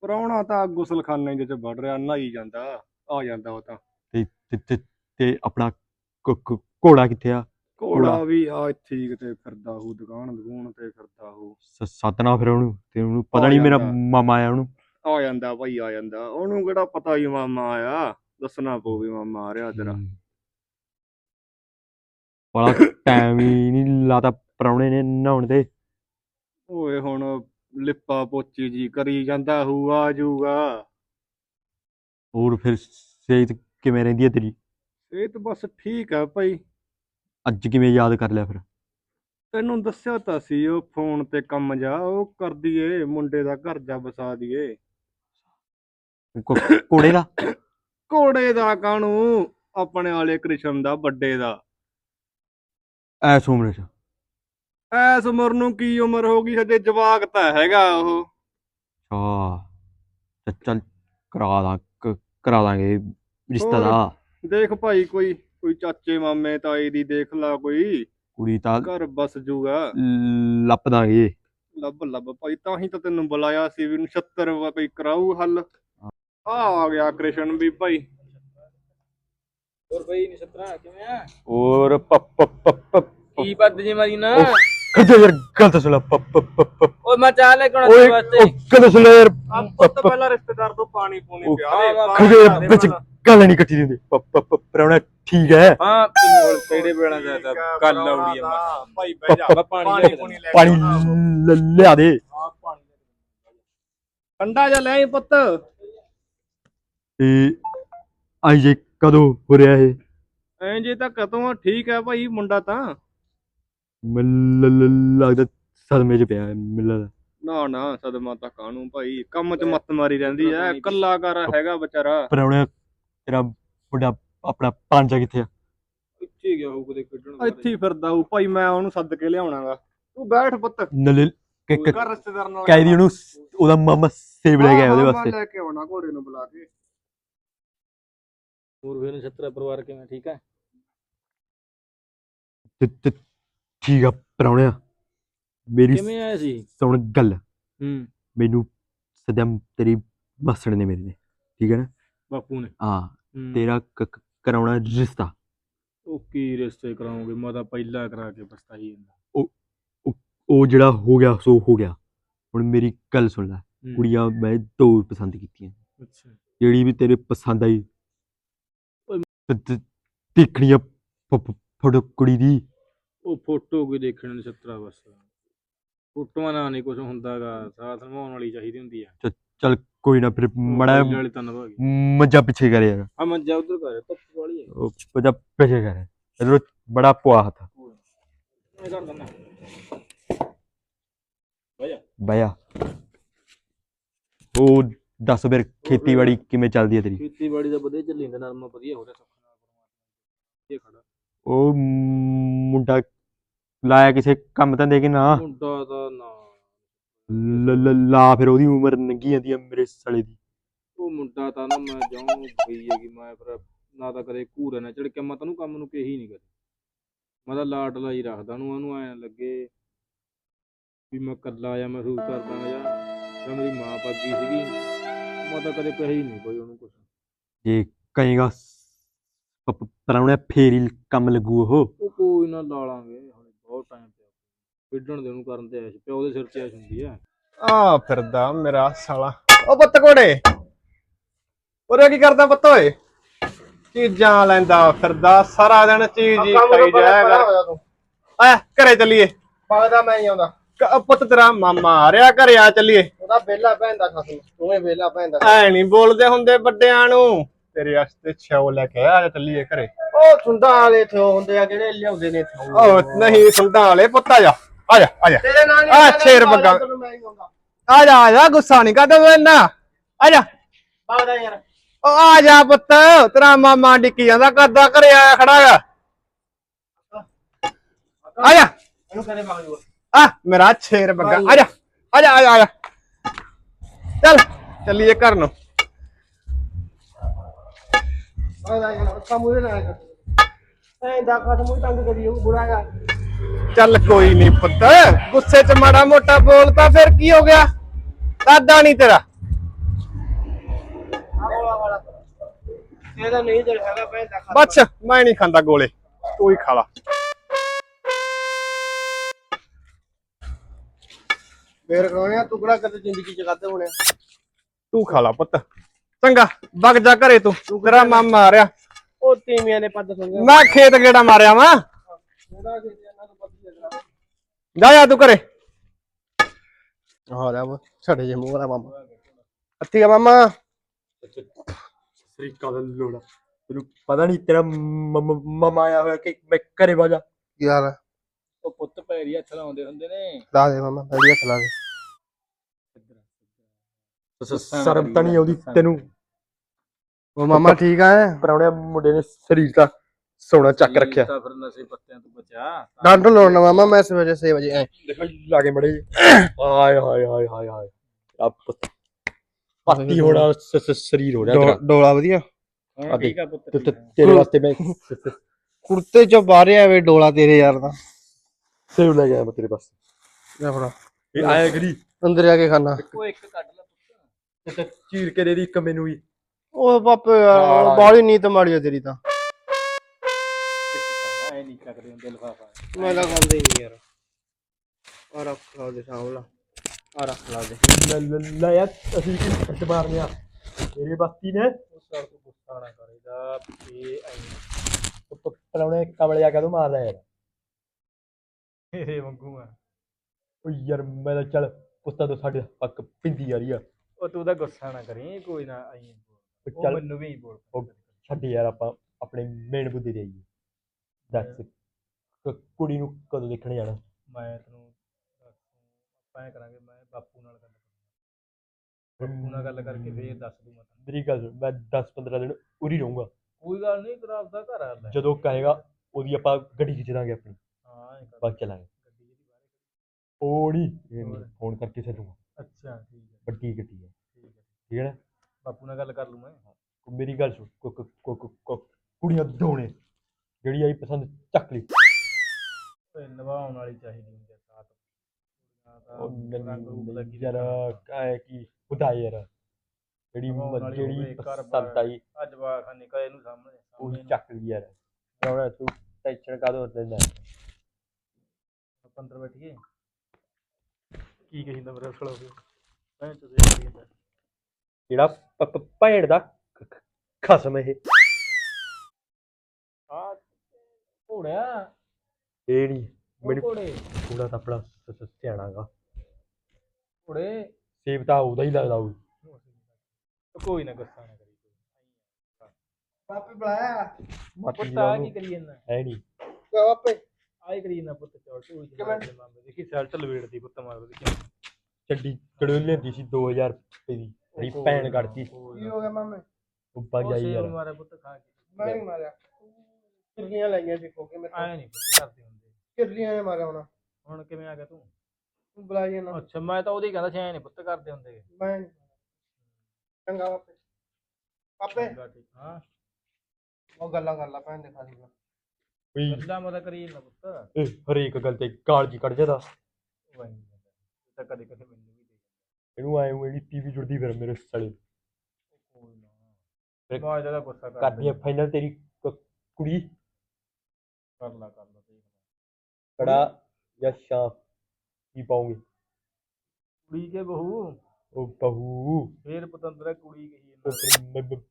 ਪ੍ਰਾਹੁਣਾ ਤਾਂ ਗੁਸਲਖਾਨੇ ਜਿਹੇ ਚ ਵੜ ਰਿਹਾ ਨਹਾਈ ਜਾਂਦਾ ਆ ਜਾਂਦਾ ਉਹ ਤਾਂ। ਤੇ ਤੇ- ਆਪਣਾ ਘੋੜਾ ਕਿੱਥੇ ਆ? ਘੋੜਾ ਵੀ ਆ ਠੀਕ ਤੇ ਫਿਰਦਾ ਹੂ ਦੁਕਾਨ ਦੁਕਾਨ ਤੇ ਫਿਰਦਾ ਹੂ ਸ- ਸੱਦਣਾ ਫਿਰ ਉਹਨੂੰ ਤੇ ਉਹਨੂੰ ਪਤਾ ਨਹੀਂ ਮੇਰਾ। ਮਾਮਾ ਆਇਆ ਉਹਨੂੰ। ਆ ਜਾਂਦਾ ਭਾਈ ਆ ਜਾਂਦਾ। ਉਹਨੂੰ ਕਿਹੜਾ ਪਤਾ ਹੀ ਮਾਮਾ ਆਇਆ? ਦੱਸਣਾ ਪਊ ਵੀ ਮਾਮਾ ਆ ਰਿਹਾ ਤੇਰਾ। ਬੜਾ ਟਾਈਮ ਹੀ ਨਹੀਂ ਲਾਤਾ ਪਰਾਉਣੇ ਨੇ ਨਹਾਉਣ ਦੇ ਓਏ ਹੁਣ ਲਿਪਾ ਪੋਚੀ ਜੀ ਕਰੀ ਜਾਂਦਾ ਹੂ ਆ ਜਾਊਗਾ ਹੋਰ ਫਿਰ ਸਿਹਤ ਕਿਵੇਂ ਰਹਿੰਦੀ ਹੈ ਤੇਰੀ? ਇਹ ਤਾਂ ਬਸ ਠੀਕ ਆ ਭਾਈ। ਅੱਜ ਕਿਵੇਂ ਯਾਦ ਕਰ ਲਿਆ ਫਿਰ? ਤੈਨੂੰ ਦੱਸਿਆ ਤਾਂ ਸੀ ਉਹ ਫੋਨ ਤੇ ਕੰਮ ਜਾ ਉਹ ਕਰ ਦਈਏ ਮੁੰਡੇ ਦਾ ਘਰ ਜਾ ਵਸਾ ਦਈਏ। ਘ- ਘੋੜੇ ਦਾ? ਘੋੜੇ ਦਾ ਕਾਹਨੂੰ ਆਪਣੇ ਵਾਲੇ ਕ੍ਰਿਸ਼ਨ ਦਾ ਵੱਡੇ ਦਾ। ਐਸ ਉਮਰ ਚ। ਐਸ ਉਮਰ ਨੂੰ ਕੀ ਉਮਰ ਹੋ ਗਈ? ਹਜੇ ਜਵਾਕ ਤਾਂ ਹੈਗਾ ਉਹ। ਆ ਚੱਲ ਚੱਲ ਕਰਾ ਦਾਂ ਕ- ਕਰਾ ਦਾਂਗੇ ਰਿਸ਼ਤਾ ਦਾ। ਦੇਖ ਭਾਈ ਕੋਈ ਕੋਈ ਚਾਚੇ ਮਾਮੇ ਤਾਈ ਦੀ ਦੇਖ ਲਾ ਕੋਈ। ਕੁੜੀ ਤਾਂ ਘਰ ਬਸ ਜੂਗਾ। ਲੱਭ ਦਾਂਗੇ। ਲੱਭ ਲੱਭ ਭਾਈ ਤਾਂ ਹੀ ਤਾਂ ਤੈਨੂੰ ਬੁਲਾਇਆ ਸੀ ਵੀ ਨਛੱਤਰ ਵਾ ਕੋਈ ਕਰਾਊ ਹੱਲ। ਆ ਆ ਗਿਆ ਕ੍ਰਿਸ਼ਨ ਵੀ ਭਾਈ। ਹੋਰ ਬਈ ਨਛਤਰਾ ਕਿਵੇਂ ਆ? ਔਰ ਪਪ ਪਪ ਪਪ ਕੀ ਪੱਦ ਜੀ ਮਾਰੀ ਨਾ? ਖੱਜਾ ਯਾਰ ਗੱਲ ਤਾਂ ਸੁਣਾ ਪਪ ਪਪ ਪਪ ਓਏ ਮੈਂ ਚਾਹ ਲੈ ਕੇ ਆਉਣਾ ਓਏ ਤੇਰੇ ਵਾਸਤੇ। ਉਹ ਗੱਲ ਸੁਣਾ ਯਾਰ ਆ ਪੁੱਤ ਪਹਿਲਾਂ ਰਿਸ਼ਤੇਦਾਰ ਤੋਂ ਪਾਣੀ ਪੂਣੀ ਪਿਆ ਦੇ ਪਾਣੀ ਖੱਜਾ ਯਾਰ ਵਿੱਚ। ਗੱਲ ਨਹੀਂ ਕੱਟੀ ਦਿੰਦੇ। ਪਪ ਪਪ ਪਰਾਉਣਾ ਠੀਕ ਹੈ। ਹਾਂ ਪਿੰਗਲ ਕਿਹੜੇ ਵੇਲਾ ਦਾ ਠੀਕ ਆ, ਕੱਲ ਆਉੜੀ ਆ। ਭਾਈ ਬਹਿ ਜਾ। ਮੈਂ ਪਾਣੀ ਪਾਣੀ ਲੈ ਪੂਣੀ ਲੈ ਕੇ ਪਾਣੀ ਆਉਣਾ। ਲ- ਲਿਆ ਦੇ। ਹਾਂ, ਪਾਣੀ ਲੈ ਕੇ ਆਉਣਾ। ਠੰਡਾ ਜਿਹਾ ਲੈ ਪੁੱਤ। ਤੇ ਆਈ ਜੇ ਕਦੋਂ ਹੋ ਰਿਹਾ ਇਹ? ਐਂ ਜੇ ਤਾਂ ਕਦੋਂ ਆ ਠੀਕ ਹੈ ਭਾਈ ਮੁੰਡਾ ਤਾਂ। ਮੈਨੂੰ ਲੱਗਦਾ ਸਦਮੇ ਚ ਪਿਆ ਹੈ, ਮੈਨੂੰ ਲੱਗਦਾ। ਨਾ ਨਾ ਸਦਮਾ ਤਾਂ ਕਾਹਨੂੰ ਭਾਈ ਕੰਮ 'ਚ ਮੱਤ ਮਾਰੀ ਰਹਿੰਦੀ ਐ ਕੱਲਾ ਕਰ ਹੈਗਾ ਵਿਚਾਰਾ। ਪਰਾਉਣਾ ਤੇਰਾ ਵੱਡਾ ਆਪਣਾ ਪਾਂਚਾ ਕਿੱਥੇ ਆ? ਇੱਥੇ ਗਿਆ ਹੋਊ ਕਿਤੇ ਕੱਢਣ ਇੱਥੇ ਹੀ ਫਿਰਦਾ ਹੂ ਭਾਈ ਮੈਂ ਉਹਨੂੰ ਸੱਦ ਕੇ ਲਿਆਉਣਾਗਾ। ਤੂੰ ਬੈਠ ਪੁੱਤ। ਨਲੇ ਕ- ਕ- ਘਰ ਰਿਸ਼ਤੇਦਾਰ ਨਾਲ ਕਹਿ ਦੀ ਉਹਨੂੰ ਸ- ਉਹਦਾ ਮਾਮਾ ਸੇਬ ਲੈ ਕੇ ਆਇਆ ਉਹਦੇ ਵਾਸਤੇ। ਮੈਂ ਲੈ ਕੇ ਆਉਣਾ ਘੋੜੇ ਨੂੰ ਬੁਲਾ ਕੇ। ਹੋਰ ਫਿਰ ਨਛਤਰਾ ਪਰਿਵਾਰ ਕਿਵੇਂ? ਠੀਕ ਹੈ ਤੇ- ਤੇ ਠੀਕ ਆ ਪਰਾਉਣਿਆ ਮੇਰੀ ਕਿਵੇਂ ਆਇਆ ਸੀ? ਸੁਣ ਗੱਲ। ਹੂੰ। ਮੈਨੂੰ ਸਦਿਆ ਤੇਰੀ ਮਸੜ ਨੇ ਮੇਰੇ ਨੇ ਠੀਕ ਹੈ ਨਾ? ਬਾਪੂ ਨੇ। ਹਾਂ ਹੂੰ। ਤੇਰਾ ਕ- ਕ- ਕਰਾਉਣਾ ਰਿਸ਼ਤਾ। ਉਹ ਕੀ ਰਿਸ਼ਤੇ ਕਰਾਉਂਗੇ? ਮੈਂ ਤਾਂ ਪਹਿਲਾਂ ਕਰਾ ਕੇ ਪਛਤਾਈ ਜਾਂਦਾ। ਉਹ ਜਿਹੜਾ ਹੋ ਗਿਆ ਸੋ ਹੋ ਗਿਆ। ਹੁਣ ਮੇਰੀ ਗੱਲ ਸੁਣ ਲੈ। ਹੂੰ। ਕੁੜੀਆਂ ਮੈਂ ਦੋ ਪਸੰਦ ਕੀਤੀਆਂ। ਅੱਛਾ। ਜਿਹੜੀ ਵੀ ਤੇਰੇ ਪਸੰਦ ਆਈ ਤੇ- ਤੇ ਦੇਖਣੀਆਂ ਫੋਟੋ ਕੁੜੀ ਦੀ। ਉਹ ਫੋਟੋ ਕੋਈ ਦੇਖਣ ਨੂੰ ਨਛਤਰਾ ਬਸ। ਫੋਟੋਆਂ ਨਾਲ ਨਹੀਂ ਕੁਝ ਹੁੰਦਾਗਾ ਸਾਥ ਨਿਭਾਉਣ ਵਾਲੀ ਚਾਹੀਦੀ ਹੁੰਦੀ ਆ। ਚੱਲ ਕੋਈ ਨਾ ਫਿਰ ਮੜਾ ਪਹਿਲੇ ਵਾਲੀ ਤਾਂ ਨਿਭਾ ਗਈ ਮੱਝਾ ਪਿੱਛੇ ਕਰ ਯਾਰ। ਆ ਮੰਜਾ ਉਧਰ ਕਰ ਧੁੱਪ ਵਾਲੀ ਹੈ ਉਹ ਮੱਝਾ ਪਿੱਛੇ ਕਰ। ਇਹਨੂੰ ਬੜਾ ਪੁਆ ਹੱਥ। ਮੈਂ ਕਰ ਦਿੰਦਾ। ਬਾਇਆ ਉਹ ਦੱਸ ਫਿਰ ਖੇਤੀਬਾੜੀ ਕਿਵੇਂ ਚੱਲਦੀ ਹੈ ਤੇਰੀ? ਖੇਤੀਬਾੜੀ ਦਾ ਵਧੀਆ ਚੱਲੀ ਜਾਂਦਾ ਨਰਮਾ ਵਧੀਆ ਹੋ ਰਿਹਾ ਸੁੱਖ ਖੜਾ। ਉਹ ਮੁੰਡਾ ਲਾਇਆ ਕਿਸੇ ਕੰਮ ਤਾਂ ਦੇ ਕੇ ਨਾ? ਮੁੰਡਾ ਦਾ ਨਾ। ਲ- ਲ- ਲਾ ਫਿਰ ਉਹਦੀ ਉਮਰ ਲੰਗੀ ਜਾਂਦੀ ਆ ਮੇਰੇ ਸਾਲੇ ਦੀ। ਉਹ ਮੁੰਡਾ ਤਾਂ ਨਾ ਮੈਂ ਜਾਉਂ ਗਈ ਹੈਗੀ ਮੈਂ ਫਿਰ ਨਾ ਤਾਂ ਕਦੇ ਘੂਰੇ ਨਾ ਚੜ ਕੇ ਮੈਂ ਤੈਨੂੰ ਕੰਮ ਨੂੰ ਕਹੀ ਨਹੀਂ ਕਦੇ। ਮੈਂ ਤਾਂ ਲਾਟ ਲਾਈ ਰੱਖਦਾ ਨੂੰ ਉਹਨੂੰ ਐ ਲੱਗੇ ਵੀ ਮੈਂ ਕੱਲਾ ਆ ਮਹਿਸੂਸ ਕਰਦਾ ਜਾਂ ਜਾਂ ਮੇਰੀ ਮਾਂ ਪੱਗੀ ਸੀਗੀ। ਮੈਂ ਤਾਂ ਕਦੇ ਕਹੀ ਨਹੀਂ ਕੋਈ ਉਹਨੂੰ ਕੁਛ। ਜੇ ਕਹੇਗਾ ਪਰਾਉਣਾ ਫੇਰ ਹੀ ਕੰਮ ਲੱਗੂ ਉਹ। ਉਹ ਕੋਈ ਨਾ ਲਾ ਲਾਂਗੇ ਹਲੇ ਬਹੁਤ ਟਾਈਮ ਪਿਆ। ਖੇਡਣ ਦੇ ਉਹਨੂੰ ਕਰਨ ਤੇ ਐਸ਼ ਪਿਓ ਦੇ ਸਿਰ ਤੇ ਐਸ਼ ਹੁੰਦੀ ਆ। ਆ ਫਿਰਦਾ ਮੇਰਾ ਸਾਲਾ। ਉਹ ਪੁੱਤ ਘੋੜੇ ਉਰੇ ਕੀ ਕਰਦਾ ਪੁੱਤ ਓਏ? ਚੀਜ਼ਾਂ ਲੈਂਦਾ ਫਿਰਦਾ ਸਾਰਾ ਦਿਨ ਚੀਜ਼ ਹੀ ਖਾਈ ਜਾਇਆ ਕਰ। ਆ ਘਰੇ ਚੱਲੀਏ। ਪਗਦਾ ਮੈਂ ਹੀ ਆਉਂਦਾ। ਕ- ਪੁੱਤ ਤੇਰਾ ਮਾਮਾ ਆ ਰਿਹਾ ਘਰੇ ਆ ਚੱਲੀਏ। ਉਹਦਾ ਵੇਲਾ ਭੈਣ ਦਾ ਖਸਮ ਤੂੰ ਹੀ ਵੇਲਾ ਭੈਣ ਦਾ। ਐ ਨਹੀਂ ਬੋਲਦੇ ਹੁੰਦੇ ਵੱਡਿਆਂ ਨੂੰ। ਤੇਰੇ ਵਾਸਤੇ ਛੇਉ ਲੈ ਕੇ ਆ ਜਾ ਚੱਲੀਏ ਘਰੇ। ਉਹ ਸੁੰਡਾ ਵਾਲੇ ਇੱਥੇ ਹੁੰਦੇ ਆ ਜਿਹੜੇ ਲਿਆਉਂਦੇ ਨੇ ਇੱਥੇ ਉਹ। ਨਹੀਂ ਸੁਣਦਾ ਵਾਲੇ ਪੁੱਤ ਆ ਜਾ ਆ ਜਾ ਆ ਜਾ। ਤੇਰੇ ਨਾਲ ਆ, ਸ਼ੇਰ ਬੱਗਾ। ਮੈਂ ਆ ਜਾ ਆ ਜਾ ਗੁੱਸਾ ਨਹੀਂ ਕਰਦਾ ਤੂੰ ਇੰਨਾ। ਆ ਜਾ। ਬਾਦਾ ਯਾਰ। ਉਹ ਆ ਜਾ ਪੁੱਤ ਤੇਰਾ ਮਾਮਾ ਡਿੱਕੀ ਜਾਂਦਾ ਕਰਦਾ ਘਰੇ ਆਇਆ ਖੜਾ ਹੈਗਾ ਆ ਜਾ। ਇਹਨੂੰ ਆ ਮੇਰਾ ਛੇਰ ਬੱਗਾ। ਆ ਜਾ ਆ ਜਾ, ਆ ਜਾ। ਚੱਲ ਚੱਲੀਏ ਘਰ ਨੂੰ। ਤੰਗ ਕਰੀ ਉਹ ਚੱਲ ਕੋਈ ਨਹੀਂ ਪੁੱਤ ਗੁੱਸੇ 'ਚ ਮਾੜਾ ਮੋਟਾ ਬੋਲਤਾ ਫਿਰ ਕੀ ਹੋ ਗਿਆ? ਦਾਦਾ ਨਹੀਂ ਤੇਰਾ। ਇਹਦਾ ਨਹੀਂ ਦਿਲ ਹੈਗਾ ਬੱਚ ਮੈਂ ਨਹੀਂ ਖਾਂਦਾ ਗੋਲੇ ਤੂੰ ਹੀ ਖਾ ਲਾ। ਫੇਰ ਕਹੋਣਿਆ ਟੁਕੜਾ ਕਦੇ ਜ਼ਿੰਦਗੀ ਚ ਕਰਦੇ ਹੋਣੇ ਤੂੰ ਖਾ ਲਾ ਪੁੱਤ। ਚੰਗਾ ਵਗ ਜਾ ਘਰੇ ਤੂੰ। ਤੇਰਾ ਮਾਮਾ ਆ ਰਿਹਾ ਉਹ ਤੀਵੀਆਂ ਨੇ ਪੱਦ ਸੁਣਿਆ ਮੈਂ ਖੇਤ ਗੇੜਾ ਮਾਰਿਆ ਵਾਂ। ਜਿਹੜਾ ਇਹਨਾਂ ਨੂੰ ਜਾ ਜਾ ਤੂੰ ਘਰੇ। ਹਾਂ ਰਾ ਛੜੇ ਜੇ ਮੂੰਹ ਵਾਲਾ ਮਾਮਾ। ਅੱਤੀ ਆ ਮਾਮਾ। ਸਰੀਕਾ ਦਾ ਲੋੜਾ ਤੈਨੂੰ ਪਤਾ ਨਹੀਂ ਤੇਰਾ ਮਮਾ ਆਇਆ ਹੋਇਆ ਕਿ ਮੈਂ ਘਰੇ ਵਾਜਾ ਯਾਰ। ਉਹ ਪੁੱਤ ਪੈਰੀ ਹੱਥ ਲਾਉਂਦੇ ਹੁੰਦੇ ਨੇ। ਲਾ ਦੇ ਮਾਮਾ ਬੜੀਆ ਖਲਾ ਦੇ। ਸ਼ਰਮ ਤਾਂ ਨਹੀਂ ਆਉਂਦੀ ਤੈਨੂੰ। ਉਹ ਮਾਮਾ ਠੀਕ ਆ? ਪਰਾਉਣਿਆ ਮੁੰਡੇ ਨੇ ਸਰੀਰ ਦਾ ਸੋਨਾ ਚੱਕ ਰੱਖਿਆ। ਤਾਂ ਫਿਰ ਨਸ਼ੇ ਪੱਤਿਆਂ ਤੋਂ ਬਚਾ। ਡੰਡ ਲਾਉਣਾ ਮਾਮਾ ਮੈਂ ਸਵੇਰੇ 6 ਵਜੇ ਐ। ਦੇਖੋ ਲਾਗੇ ਮੜੇ ਹਾਏ ਹਾਏ ਹਾਏ ਹਾਏ ਹਾਏ ਆ ਪੁੱਤ ਪਾਤੀ ਹੋਣਾ ਸ- ਸ- ਸਰੀਰ ਹੋ ਰਿਹਾ ਡੋਲਾ ਵਧੀਆ? ਠੀਕ ਆ ਪੁੱਤ। ਤੇਰੇ ਵਾਸਤੇ ਮੈਂ ਕੁੜਤੇ ਚੋਂ ਬਾਹਰ ਆਵੇ ਡੋਲਾ ਤੇਰੇ ਯਾਰ ਦਾ। ਸੇਵ ਲੈ ਗਿਆ ਮੈਂ ਤੇਰੇ ਪਾਸ। ਲੈ ਫੜਾ। ਇਹ ਆਇਆ ਗਰੀ ਅੰਦਰ ਆ ਕੇ ਖਾਣਾ ਉਹ ਇੱਕ ਕੱਢ ਚੀਰ ਕੇ ਦੇ ਦੀ ਇੱਕ ਮੈਨੂੰ ਵੀ। ਉਹ ਯਾਰ ਬਾਲੀ ਨੀਤ ਮਾੜੀ ਆ ਤੇਰੀ ਤਾਂ। ਐ ਨਹੀਂ ਚੱਕਦੇ ਹੁੰਦੇ ਲਫਾਫਾ। ਮੈਂ ਤਾਂ ਖਾਂਦਾ ਹੀ ਨਹੀਂ ਯਾਰ। ਆ ਰੱਖ ਲਾ ਦੇ ਸਾਹਮਣਾ। ਆ ਰੱਖ ਲਾ ਦੇ ਲੈ- ਲੈ- ਲੈ ਯਾਰ ਅਸੀਂ ਕੀ ਛੱਡ ਮਾਰਨੇ ਆ। ਤੇਰੇ ਬਾਤੀ ਨੇ। ਉਸ ਤੋਂ ਗੁੱਸਾ ਨਾ ਕਰੀਦਾ ਇਹ ਐ ਪਰਾਉਣੇ ਕਮਲੇ ਆ ਕਦੋਂ ਮਾਰਦਾ ਯਾਰ। ਤੇਰੇ ਵਾਂਗੂ ਆ। ਉਹ ਯਾਰ ਮੈਂ ਤਾਂ ਚੱਲ ਪੁੱਤਾਂ ਤੋਂ ਸਾਡੇ ਹੱਕ ਪਿੰਦੀ ਆ ਰਹੀ ਆ। ਉਹ ਤੂੰ ਤਾਂ ਗੁੱਸਾ ਨਾ ਕਰੀ ਕੋਈ ਨਾ ਆਈ ਉਹ ਚੱਲ ਮੈਨੂੰ ਵੀ ਬੋਲ ਉਹ ਛੱਡ ਯਾਰ ਆਪਾਂ ਆਪਣੇ ਮੇਨ ਬੁੱਧੀ ਤੇ ਆਈਏ। ਦੱਸ ਕ- ਕੁੜੀ ਨੂੰ ਕਦੋਂ ਦੇਖਣ ਜਾਣਾ? ਮੈਂ ਤੈਨੂੰ ਆਪਾਂ ਐ ਕਰਾਂਗੇ ਮੈਂ ਬਾਪੂ ਨਾਲ ਗੱਲ ਕਰਾਂਗਾ। ਬਾਪੂ ਨਾਲ ਗੱਲ ਕਰਕੇ ਫੇਰ ਦੱਸ ਦੂੰ ਮੈਂ ਤੈਨੂੰ। ਮੇਰੀ ਗੱਲ ਸੁਣ, ਮੈਂ 10 15 ਦਿਨ ਉਰੀ ਰਹੂੰਗਾ। ਕੋਈ ਗੱਲ ਨਹੀਂ ਤੇਰਾ ਆਪਦਾ ਘਰ ਆ ਲੈ ਜਦੋਂ ਕਹੇਗਾ ਉਹਦੀ ਆਪਾਂ ਗੱਡੀ ਖਿੱਚ ਦਾਂਗੇ ਆਪਣੀ। ਹਾਂ ਐ ਕਰ। ਬਸ ਚਲਾਂਗੇ। ਗੱਡੀ ਜਿਹੜੀ ਬਾਹਰ ਉਹ ਨਹੀਂ ਹੋਰ। ਫੋਨ ਕਰਕੇ ਸੱਦੂਗਾ। ਅੱਛਾ ਠੀਕ ਹੈ ਵੱਡੀ ਗੱਡੀ ਹੈ? ਠੀਕ ਹੈ ਹੈ ਨਾ? ਬਾਪੂ ਨਾਲ ਗੱਲ ਕਰ ਲੂ ਮੈਂ। ਮੇਰੀ ਗੱਲ ਸੁਣ ਕੁ- ਕੁ- ਕੁ- ਕੁ- ਕੁ- ਕੁੜੀਆਂ ਦੋਣੇ ਜਿਹੜੀ ਆਈ ਪਸੰਦ ਚੱਕ ਲਈ। ਨਿਭਾਉਣ ਵਾਲੀ ਚਾਹੀਦੀ ਹੁੰਦੀ ਆ ਸਾਥ। ਕੁੜੀਆਂ ਦਾ ਉਹ ਰੰਗ ਰੂਪ ਦਾ ਕੀ ਯਾਰ ਕਾਇ ਕੀ ਬੁਧਾ ਯਾਰ। ਜਿਹੜੀ ਨਿਭਾਉਣ ਵਾਲੀ ਜਿਹੜੀ ਪਸੰਦ। ਆਈ। ਅੱਜ ਵਾਖਾ ਨਿਕਲ ਇਹਨੂੰ ਸਾਹਮਣੇ ਉਹ ਸਾਹਮਣੇ ਚੱਕ ਲਈ ਯਾਰ। ਹੁਣ ਤੂੰ ਟੈਨਸ਼ਨ ਕਾਹਦੋਂ ਲੈਂਦਾ? ਆਪਾਂ ਅੰਦਰ ਬੈਠੀਏ। ਕੀ ਕਹੀਂਦਾ ਮੇਰਾ ਸੜਾ ਹੋ ਭੈਣ ਚੋਦ ਇਹ ਕੀ ਕਹਿੰਦਾ ਜਿਹੜਾ ਪ- ਪ- ਭੈਣ ਦਾ ਖ- ਖ- ਖਸਮ ਇਹ। ਆ ਘੋੜਿਆ। ਇਹ ਨਹੀਂ ਉਹ ਮੈਨੂੰ ਘੋੜੇ। ਥੋੜਾ ਤਾਂ ਆਪਣਾ ਸ- ਸ- ਸਿਆਣਾਗਾ ਘੋੜੇ। ਸੇਬ ਤਾਂ ਉਹਦਾ ਹੀ ਲੱਗਦਾ ਉਹ ਉਹ ਕੋਈ ਨਾ ਗੁੱਸਾ ਨਾ ਕਰੀ ਪਾਪੇ ਬੁਲਾਇਆ। ਮਾਟੀ ਪੁੱਤ ਆ ਕੀ ਕਰੀ ਜਾਂਦਾ? ਹੈ ਨਹੀਂ। ਕਹ ਪਾਪੇ ਆਈ ਕਰੀ ਜਾਂਦਾ ਪੁੱਤ ਚੌੜ ਢੋਈ ਕਿਵੇਂ? ਦੇ ਮਾਮੇ। ਦੇਖੀ ਸੈਲਟ ਲਵੇੜਦੀ ਪੁੱਤ ਮਾਰ ਦੇਖੀ ਚੱਡੀ ਕੜੋਲ ਲੈਂਦੀ ਸੀ 2000 ਰੁਪਏ ਦੀ ਜਿਹੜੀ ਭੈਣ ਕੱਢਤੀ ਕੀ ਹੋ ਗਿਆ ਮਾਮੇ? ਉਹ ਬਗ ਜਾਈ ਯਾਰ। ਮਾਰੇ ਪੁੱਤ ਖਾ ਕੇ। ਮੈਂ ਨਹੀਂ ਮਾਰਿਆ। ਕਿਰਲੀਆਂ ਲਾਈਆਂ ਦੇਖੋ ਕਿ ਮੈਂ ਆਏ ਨਹੀਂ ਪੁੱਤ ਕਰਦੇ ਹੁੰਦੇ। ਕਿਰਲੀਆਂ ਨੇ ਮਾਰਿਆ ਹੋਣਾ। ਹੁਣ ਕਿਵੇਂ ਆ ਗਿਆ ਤੂੰ? ਤੂੰ ਬੁਲਾਈ ਨਾ। ਅੱਛਾ ਮੈਂ ਤਾਂ ਉਹਦੀ ਕਹਿੰਦਾ ਸੀ ਐ ਨਹੀਂ ਪੁੱਤ ਕਰਦੇ ਹੁੰਦੇ। ਮੈਂ। ਚੰਗਾ ਪਾਪੇ ਪਾਪੇ ਚੰਗਾ ਠੀਕ ਹਾਂ। ਉਹ ਗੱਲਾਂ ਕਰ ਲਾ ਭੈਣ ਦੇ ਵੀ ਗੱਲਾਂ ਮਦਾ ਕਰੀ ਨਾ ਪੁੱਤ। ਇਹ ਹਰੇਕ ਗੱਲ ਤੇ ਗਾਲ ਜੀ ਕੱਢ ਜਾਂਦਾ। ਇਹ ਤਾਂ ਕਦੇ ਕਦੇ ਮੈਨੂੰ ਵੀ ਦੇ ਇਹਨੂੰ ਆਏ ਜਿਹੜੀ ਟੀਵੀ ਜੁੜਦੀ ਫਿਰ ਮੇਰੇ ਸਾਲੇ ਕੋਈ ਨਾ। ਫਿਰ ਮੈਂ ਇਹਦਾ ਗੁੱਸਾ ਕਰ ਕਰਦੀ ਆ ਫਾਈਨਲ ਤੇਰੀ ਕ- ਕੁੜੀ। ਕਰ ਲਾ ਕਰ ਲਾ ਦੇਖ ਲਾ। ਕੜਾ ਜਾਂ ਸ਼ਾਮ ਕੀ ਪਾਉਂਗੇ? ਕੁੜੀ ਕੇ ਬਹੂ? ਉਹ ਬਹੂ। ਫੇਰ ਪਤੰਦਰ ਕੁੜੀ ਕਹੀ ਉਹ ਫਿਰ ਮ- ਮ-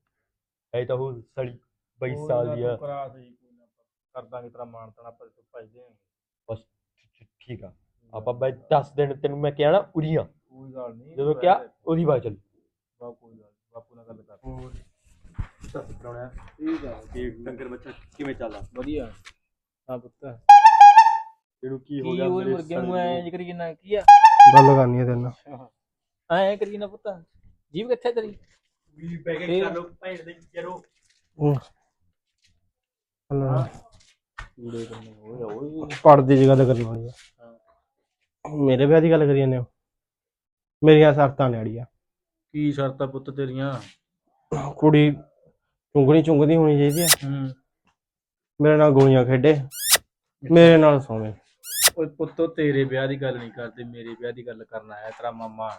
ਹੈ ਤਾਂ ਉਹ ਸੜੀ 22 ਸਾਲ ਦੀ ਆ। ਕਰਾ ਸਹੀ ਕੋਈ ਨਾ। ਆਪਾਂ ਕਰ ਦਾਂਗੇ ਤੇਰਾ ਮਾਣ ਤਾਣਾ ਆਪਾਂ ਤੇ ਭਾਈ ਦੇਾਂਗੇ ਬਸ ਠ- ਠ- ਠੀਕ ਆ। ਆਪਾਂ ਬਈ 10 ਦਿਨ ਤੈਨੂੰ ਮੈਂ ਕਿਹਾ ਨਾ ਉਰੀਆਂ ਕੋਈ ਗੱਲ ਨਹੀਂ ਜਦੋਂ ਕਿਹਾ ਉਹਦੀ ਬਾਤ ਚੱਲ। ਬਾ ਕੋਈ ਗੱਲ ਨੀ, ਬਾਪੂ ਨਾਲ ਗੱਲ ਕਰ। ਸੱਸ ਪਰਾਉਣਾ ਠੀਕ ਆ। ਕਿ ਡੰਗਰ ਬੱਚਾ ਕਿਵੇਂ ਚੱਲਦਾ ਵਧੀਆ। ਹਾਂ ਪੁੱਤ। ਇਹਨੂੰ ਕੀ ਹੋ ਕੀ ਗਿਆ ਹੋਏ ਮੇਰੇ ਮੁਰਗੇ ਨੂੰ? ਐ ਨੂੰ? ਕਰੀ ਨਾ ਕੀ ਆ? ਗੱਲ ਕਰਨੀ ਹੈ ਤੇਰੇ ਨਾਲ। ਐ ਕਰੀ ਨਾ ਪੁੱਤ। ਜੀਵ ਕਿੱਥੇ ਤੇਰੀ? ਵੀ ਬੈ ਕੇ? ਕਰ ਲੋ ਭੈਣ ਦੇ ਓਏ ਓਏ ਪੜਦੀ ਦੀ ਗੱਲ ਕਰਨ ਵਾਲੀ ਆ। ਮੇਰੇ ਵਿਆਹ ਦੀ ਗੱਲ ਕਰੀ ਜਾਂਦੇ ਹੋ? ਮੇਰੀਆਂ ਸ਼ਰਤਾਂ ਨੇ ਅੜੀਆਂ ਕੀ ਸ਼ਰਤਾਂ ਪੁੱਤ ਤੇਰੀਆਂ? ਕੁੜੀ ਚੁੰਗਣੀ ਚੁੰਗਦੀ ਹੋਣੀ ਚਾਹੀਦੀ ਆ ਹੂੰ। ਮੇਰੇ ਨਾਲ ਗੋਲੀਆਂ ਖੇਡੇ ਮੇਰੇ ਨਾਲ ਸੋਵੇ। ਓਏ ਪੁੱਤੋ ਤੇਰੇ ਵਿਆਹ ਦੀ ਗੱਲ ਨਹੀਂ ਕਰਦੇ ਮੇਰੇ ਵਿਆਹ ਦੀ ਗੱਲ ਕਰਨ ਆਇਆ ਤੇਰਾ ਮਾਮਾ।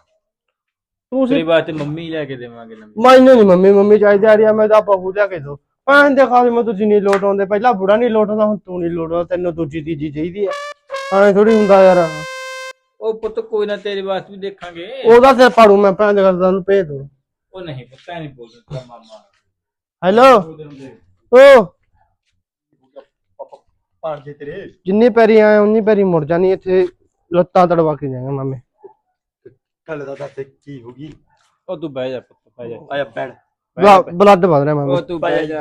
ਤੂੰ ਤੇਰੇ ਵਾਸਤੇ ਮੰਮੀ ਲੈ ਕੇ ਦੇਵਾਂਗੇ ਨਵੀਂ। ਮੈਨੂੰ ਨਹੀਂ ਮੰਮੀ ਮੰਮੀ ਚਾਹੀਦੀ ਆ ਰਹੀ ਮੈਂ ਤਾਂ ਬਹੂ ਲਿਆ ਕੇ ਦੋ। ਭੈਣ ਦੇ ਖਾਲੀ ਮੈਂ ਤੁਸੀਂ ਨਹੀਂ ਲੋਟ ਆਉਂਦੇ ਪਹਿਲਾਂ ਬੁੜਾ ਨਹੀਂ ਲੋਟ ਆਉਂਦਾ ਹੁਣ ਤੂੰ ਨਹੀਂ ਲੋਟ ਆਉਂਦਾ ਤੈਨੂੰ ਦੂਜੀ ਤੀਜੀ ਚਾਹੀਦੀ ਆ। ਐਂ ਥੋੜੀ ਹੁੰਦਾ ਯਾਰ। ਉਹ ਪੁੱਤ ਕੋਈ ਨਾ ਤੇਰੇ ਵਾਸਤੇ ਵੀ ਦੇਖਾਂਗੇ। ਉਹਦਾ ਸਿਰ ਪਾੜੂ ਮੈਂ ਭੈਣ ਦੇ ਘਰ ਨੂੰ ਭੇਜ ਦੋ। ਉਹ ਨਹੀਂ ਪੁੱਤ ਐ ਨਹੀਂ ਬੋਲਦਾ ਤੇਰਾ ਮਾਮਾ। ਹੈਲੋ? ਓ। ਪਾਣ ਦੇ ਤੇਰੇ ਜਿੰਨੀ ਪੈਰੀ ਆਏ ਉਨੀ ਪੈਰੀ ਮੁੜ ਜਾਣੀ ਇੱਥੇ ਲੱਤਾਂ ਤੜਵਾ ਕੇ ਜਾਏਗਾ ਮਾਮੇ। ਕੱਲ ਦਾ ਦੱਸ ਕੀ ਹੋ ਗਈ? ਉਹ ਤੂੰ ਬਹਿ ਜਾ ਪੁੱਤ ਬਹਿ ਜਾ। ਆਇਆ ਬੈਣ ਬਲੱਡ ਵਧ ਰਿਹਾ ਮਾਮੇ। ਉਹ ਤੂੰ ਬਹਿ ਜਾ।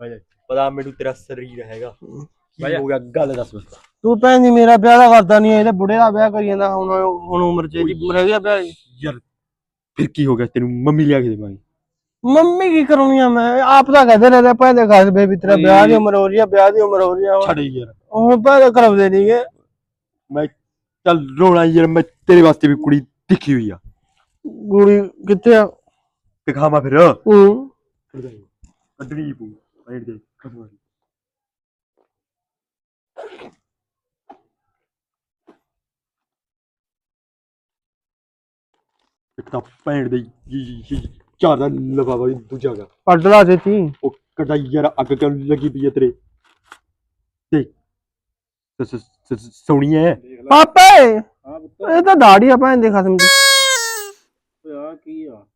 ਬਹਿ ਜਾ। ਪਤਾ ਮੈਨੂੰ ਤੇਰਾ ਸਰੀਰ ਹੈਗਾ। ਕੀ। ਹੋ ਗਿਆ ਗੱਲ ਦੱਸ ਬਸ ਤੂੰ ਭੈਣ ਜੀ ਮੇਰਾ ਵਿਆਹ ਦਾ ਕਰਦਾ ਨਹੀਂ ਇਹਦੇ ਬੁੜੇ ਦਾ ਵਿਆਹ ਕਰੀ ਜਾਂਦਾ ਹੁਣ ਹੁਣ ਉਮਰ ਚ ਇਹਦੀ ਉਮਰ ਹੈਗੀ ਆ ਵਿਆਹ ਦੀ। ਯਾਰ ਫਿਰ ਕੀ ਹੋ ਗਿਆ ਤੈਨੂੰ? ਮੰਮੀ ਲਿਆ ਕੇ ਦੇਵਾਂਗੀ ਮੰਮੀ ਕੀ ਕਰਾਉਣੀ ਆ ਮੈਂ? ਆਪ ਤਾਂ ਕਹਦੇ ਰਹੇ ਭੈਣ ਦੇ ਘਰ ਬੇਬੀ ਤੇਰਾ ਵਿਆਹ ਦੀ ਉਮਰ ਹੋ ਰਹੀ ਆ ਵਿਆਹ ਦੀ ਉਮਰ ਹੋ ਰਹੀ ਆ। ਛੱਡ ਯਾਰ। ਹੁਣ ਭੈਣ ਕਰਾਉਂਦੇ ਨਹੀਂਗੇ ਮੈਂ ਚੱਲ ਰੋਣਾ ਯਾਰ ਮੈਂ ਤੇਰੇ ਵਾਸਤੇ ਵੀ ਕੁੜੀ ਦਿਖੀ ਹੋਈ ਆ। ਗੁੜੀ ਕਿੱਥੇ ਆ? ਦਿਖਾਵਾਂ ਫਿਰ। ਹੂੰ। ਕੱਢਣੀ ਪੂ ਬੈਠ ਦੇ ਖਬਰ ਇੱਕ ਤਾਂ ਭੈਣ ਦੇ ਚਾਰ ਦਾ ਲਵਾਵਾ ਦੂਜਾ ਗਾ ਕੱਢ ਲਾ ਛੇਤੀ ਉਹ ਕਟਾ ਯਾਰ ਅੱਗ ਕਿਉਂ ਲੱਗੀ ਪਈ ਹੈ ਤੇਰੇ? ਤੇ ਸ- ਸ- ਸ- ਸੋਹਣੀ ਹੈ। ਪਾਪੇ! ਹਾਂ ਪੁੱਤ। ਇਹ ਤਾਂ ਦਾੜੀ ਆ ਭੈਣ ਦੇ ਖਸਮ ਦੀ। ਓਏ ਆ ਕੀ ਆ?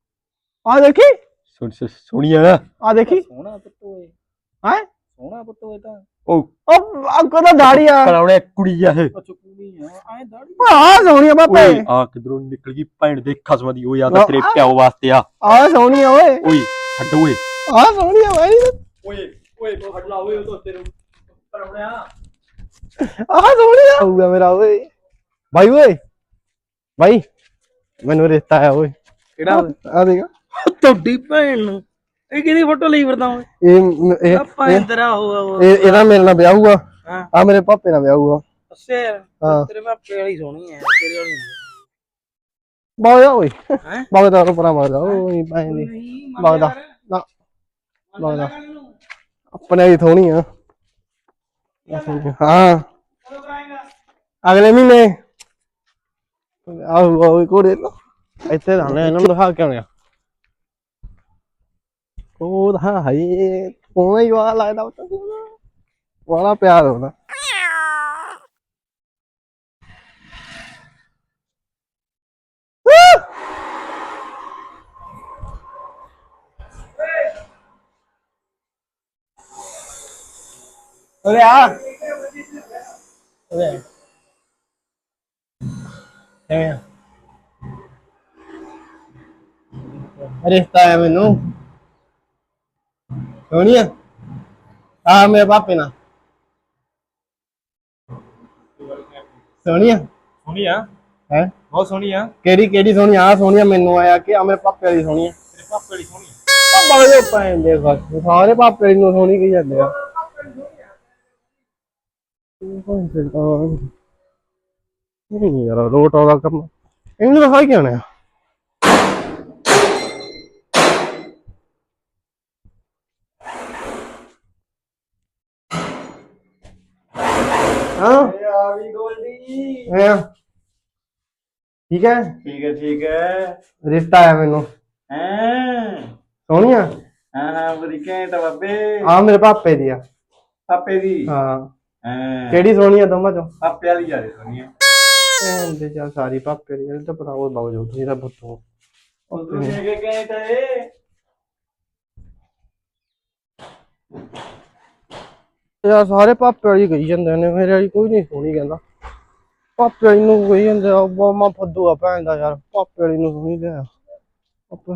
ਆ ਦੇਖੀ। ਸੋ- ਸੋ- ਸੋਹਣੀ ਹੈ ਨਾ। ਆ ਦੇਖੀ। ਸੋਹਣਾ ਪੁੱਤ ਓਏ। ਹੈਂ? ਸੋਹਣਾ ਪੁੱਤ ਓਏ ਤਾਂ। ਉਹ ਉਹ ਅੱਗੋਂ ਤਾਂ ਦਾੜੀ ਆ। ਕਰਾਉਣੇ ਕੁੜੀ ਆ ਇਹ। ਆ। ਐ ਦਾੜੀ? ਆ ਸੋਹਣੀ ਆ ਓਏ ਆ ਕਿਧਰੋਂ ਨਿਕਲ ਗਈ ਭੈਣ ਦੇ ਖਸਮਾਂ ਦੀ ਉਹ ਯਾਦ ਤੇਰੇ ਪਿਓ ਵਾਸਤੇ ਆ। ਆ ਸੋਹਣੀ ਆ ਓਏ। ਓਏ ਛੱਡ ਓਏ। ਆ ਸੋਹਣੀ ਆ ਓਏ ਓਏ ਉਹ ਹਟ ਲਾ ਓਏ ਉਹ ਤੇਰੇ ਪਰਵਣਿਆ ਆ ਸੋਹਣੀ ਆ। ਹੋਊਗਾ ਮੇਰਾ ਓਏ। ਭਾਈ ਓਏ ਭਾਈ ਮੈਨੂੰ ਰਿਸ਼ਤਾ ਆਇਆ ਓਏ। ਕਿਹੜਾ ਆ ਦੇਖ। ਤੁਹਾਡੀ ਭੈਣ ਨੂੰ। ਇਹ ਕਿਹਦੀ ਫੋਟੋ ਲਈ ਫਿਰਦਾ ਓਏ? ਇਹ ਇਹ ਆਪਾਂ ਇੰਦਰਾ ਹੋ ਇਹ- ਇਹਦਾ ਮੇਰੇ ਨਾਲ ਵਿਆਹ ਹੋਊਗਾ। ਹਾਂ। ਆ ਮੇਰੇ ਪਾਪੇ ਨਾਲ ਵਿਆਹ ਹੋਊਗਾ। ਅੱਛਾ ਹਾਂ। ਤੇਰੇ ਮਾਪੇ ਵਾਲੀ ਸੋਹਣੀ ਐ ਤੇਰੇ ਵਾਲੀ ਬਾਗਾ ਓਏ। ਹੈਂ? ਬਾਗਾ ਦਾ ਪਰਾ ਮਾਰਦਾ। ਓਏ ਭਾਈ ਦੀ ਬਾਗਦਾ ਨਾ ਬਾਗਦਾ ਆਪਣੇ ਹੀ ਥੋਣੀ ਆ। ਹਾਂ। ਅਗਲੇ ਮਹੀਨੇ। ਆਹ ਉਹ ਕੋੜੇ ਇੱਥੇ ਰਹਿਣਾ ਇਹਨਾਂ ਨੂੰ ਦਿਖਾ ਕੇ ਆਉਣਿਆ ਉਹ ਦਾ ਹਾਏ ਕੋਣਾ ਹੀ ਵਾਲਾ ਲੱਗਦਾ ਪਤਾ ਵਾਲਾ ਪਿਆਰ ਹੁੰਦਾ ਓਏ ਆ ਓਏ ਐਵੇਂ ਆ। ਰਿਸ਼ਤਾ ਹੈ ਮੈਨੂੰ ਸੋਨੀਆ ਆ ਮੇਰੇ ਪਾਪੇ ਨਾਲ ਸੋਨੀਆ ਸੋਹਣੀ ਆ ਹੈ ਬਹੁਤ ਸੋਹਣੀ ਆ ਕਿਹੜੀ ਕਿਹੜੀ ਸੋਹਣੀ ਆ ਸੋਹਣੀਆ ਮੈਨੂੰ ਆਇਆ ਕਿ ਆ ਮੇਰੇ ਪਾਪੇ ਵਾਲੀ ਸੋਹਣੀ ਆ ਤੇਰੇ ਪਾਪੇ ਵਾਲੀ ਸੋਹਣੀ ਆ ਬੜੇ ਪੈਣ ਦੇ ਬਸ ਸਾਰੇ ਪਾਪੇ ਵਾਲੀ ਨੂੰ ਸੋਹਣੀ ਕਹੀ ਜਾਂਦੇ ਆ ਨਹੀਂ ਯਾਰ ਲੋਟ ਆਉਂਦਾ ਕੰਮ ਇਹਨੂੰ ਦਿਖਾ ਕੇ ਆਣਾ ਹਾਂ। ਆ ਵੀ ਗੋਲਡੀ। ਹੈ ਠੀਕ ਹੈ? ਠੀਕ ਹੈ ਠੀਕ ਹੈ। ਰਿਸ਼ਤਾ ਆਇਆ ਮੈਨੂੰ। ਹਾਂ? ਸੋਹਣੀਆ? ਹਾਂ ਹਾਂ ਬੜੀ ਘੈਂਟ ਆ ਬਾਬੇ। ਆ ਮੇਰੇ ਪਾਪੇ ਦੀ ਆ। ਪਾਪੇ ਦੀ? ਹਾਂ। ਹਾਂ। ਕਿਹੜੀ ਸੋਹਣੀ ਆ ਦੋਵਾਂ ਚੋਂ? ਪਾਪੇ ਵਾਲੀ ਜ਼ਿਆਦਾ ਸੋਹਣੀ ਆ। ਭੈਣ ਦੇ ਜਾ ਸਾਰੀ ਪਾਪੇ ਦੀ ਇਹ ਤਾਂ ਪਤਾ ਉਹ ਬਾਬੂ ਜੋ ਤੁਸੀਂ ਤਾਂ ਬੁੱਤੋ ਉਹ ਦੇਖ ਕੇ ਘੈਂਟ ਏ ਯਾਰ ਸਾਰੇ ਪਾਪੇ ਵਾਲੀ ਕਹੀ ਜਾਂਦੇ ਨੇ, ਮੇਰੇ ਵਾਲੀ ਕੋਈ ਨਹੀਂ ਸੋਹਣੀ ਕਹਿੰਦਾ। ਪਾਪੇ ਵਾਲੀ ਨੂੰ ਕਹੀ ਜਾਂਦੇ ਆ ਮਾ ਫੱਦੂ ਆ ਭੈਣ ਦਾ ਯਾਰ, ਪਾਪੇ ਵਾਲੀ ਨੂੰ ਨਹੀਂ ਲਿਆ। ਪਾਪੇ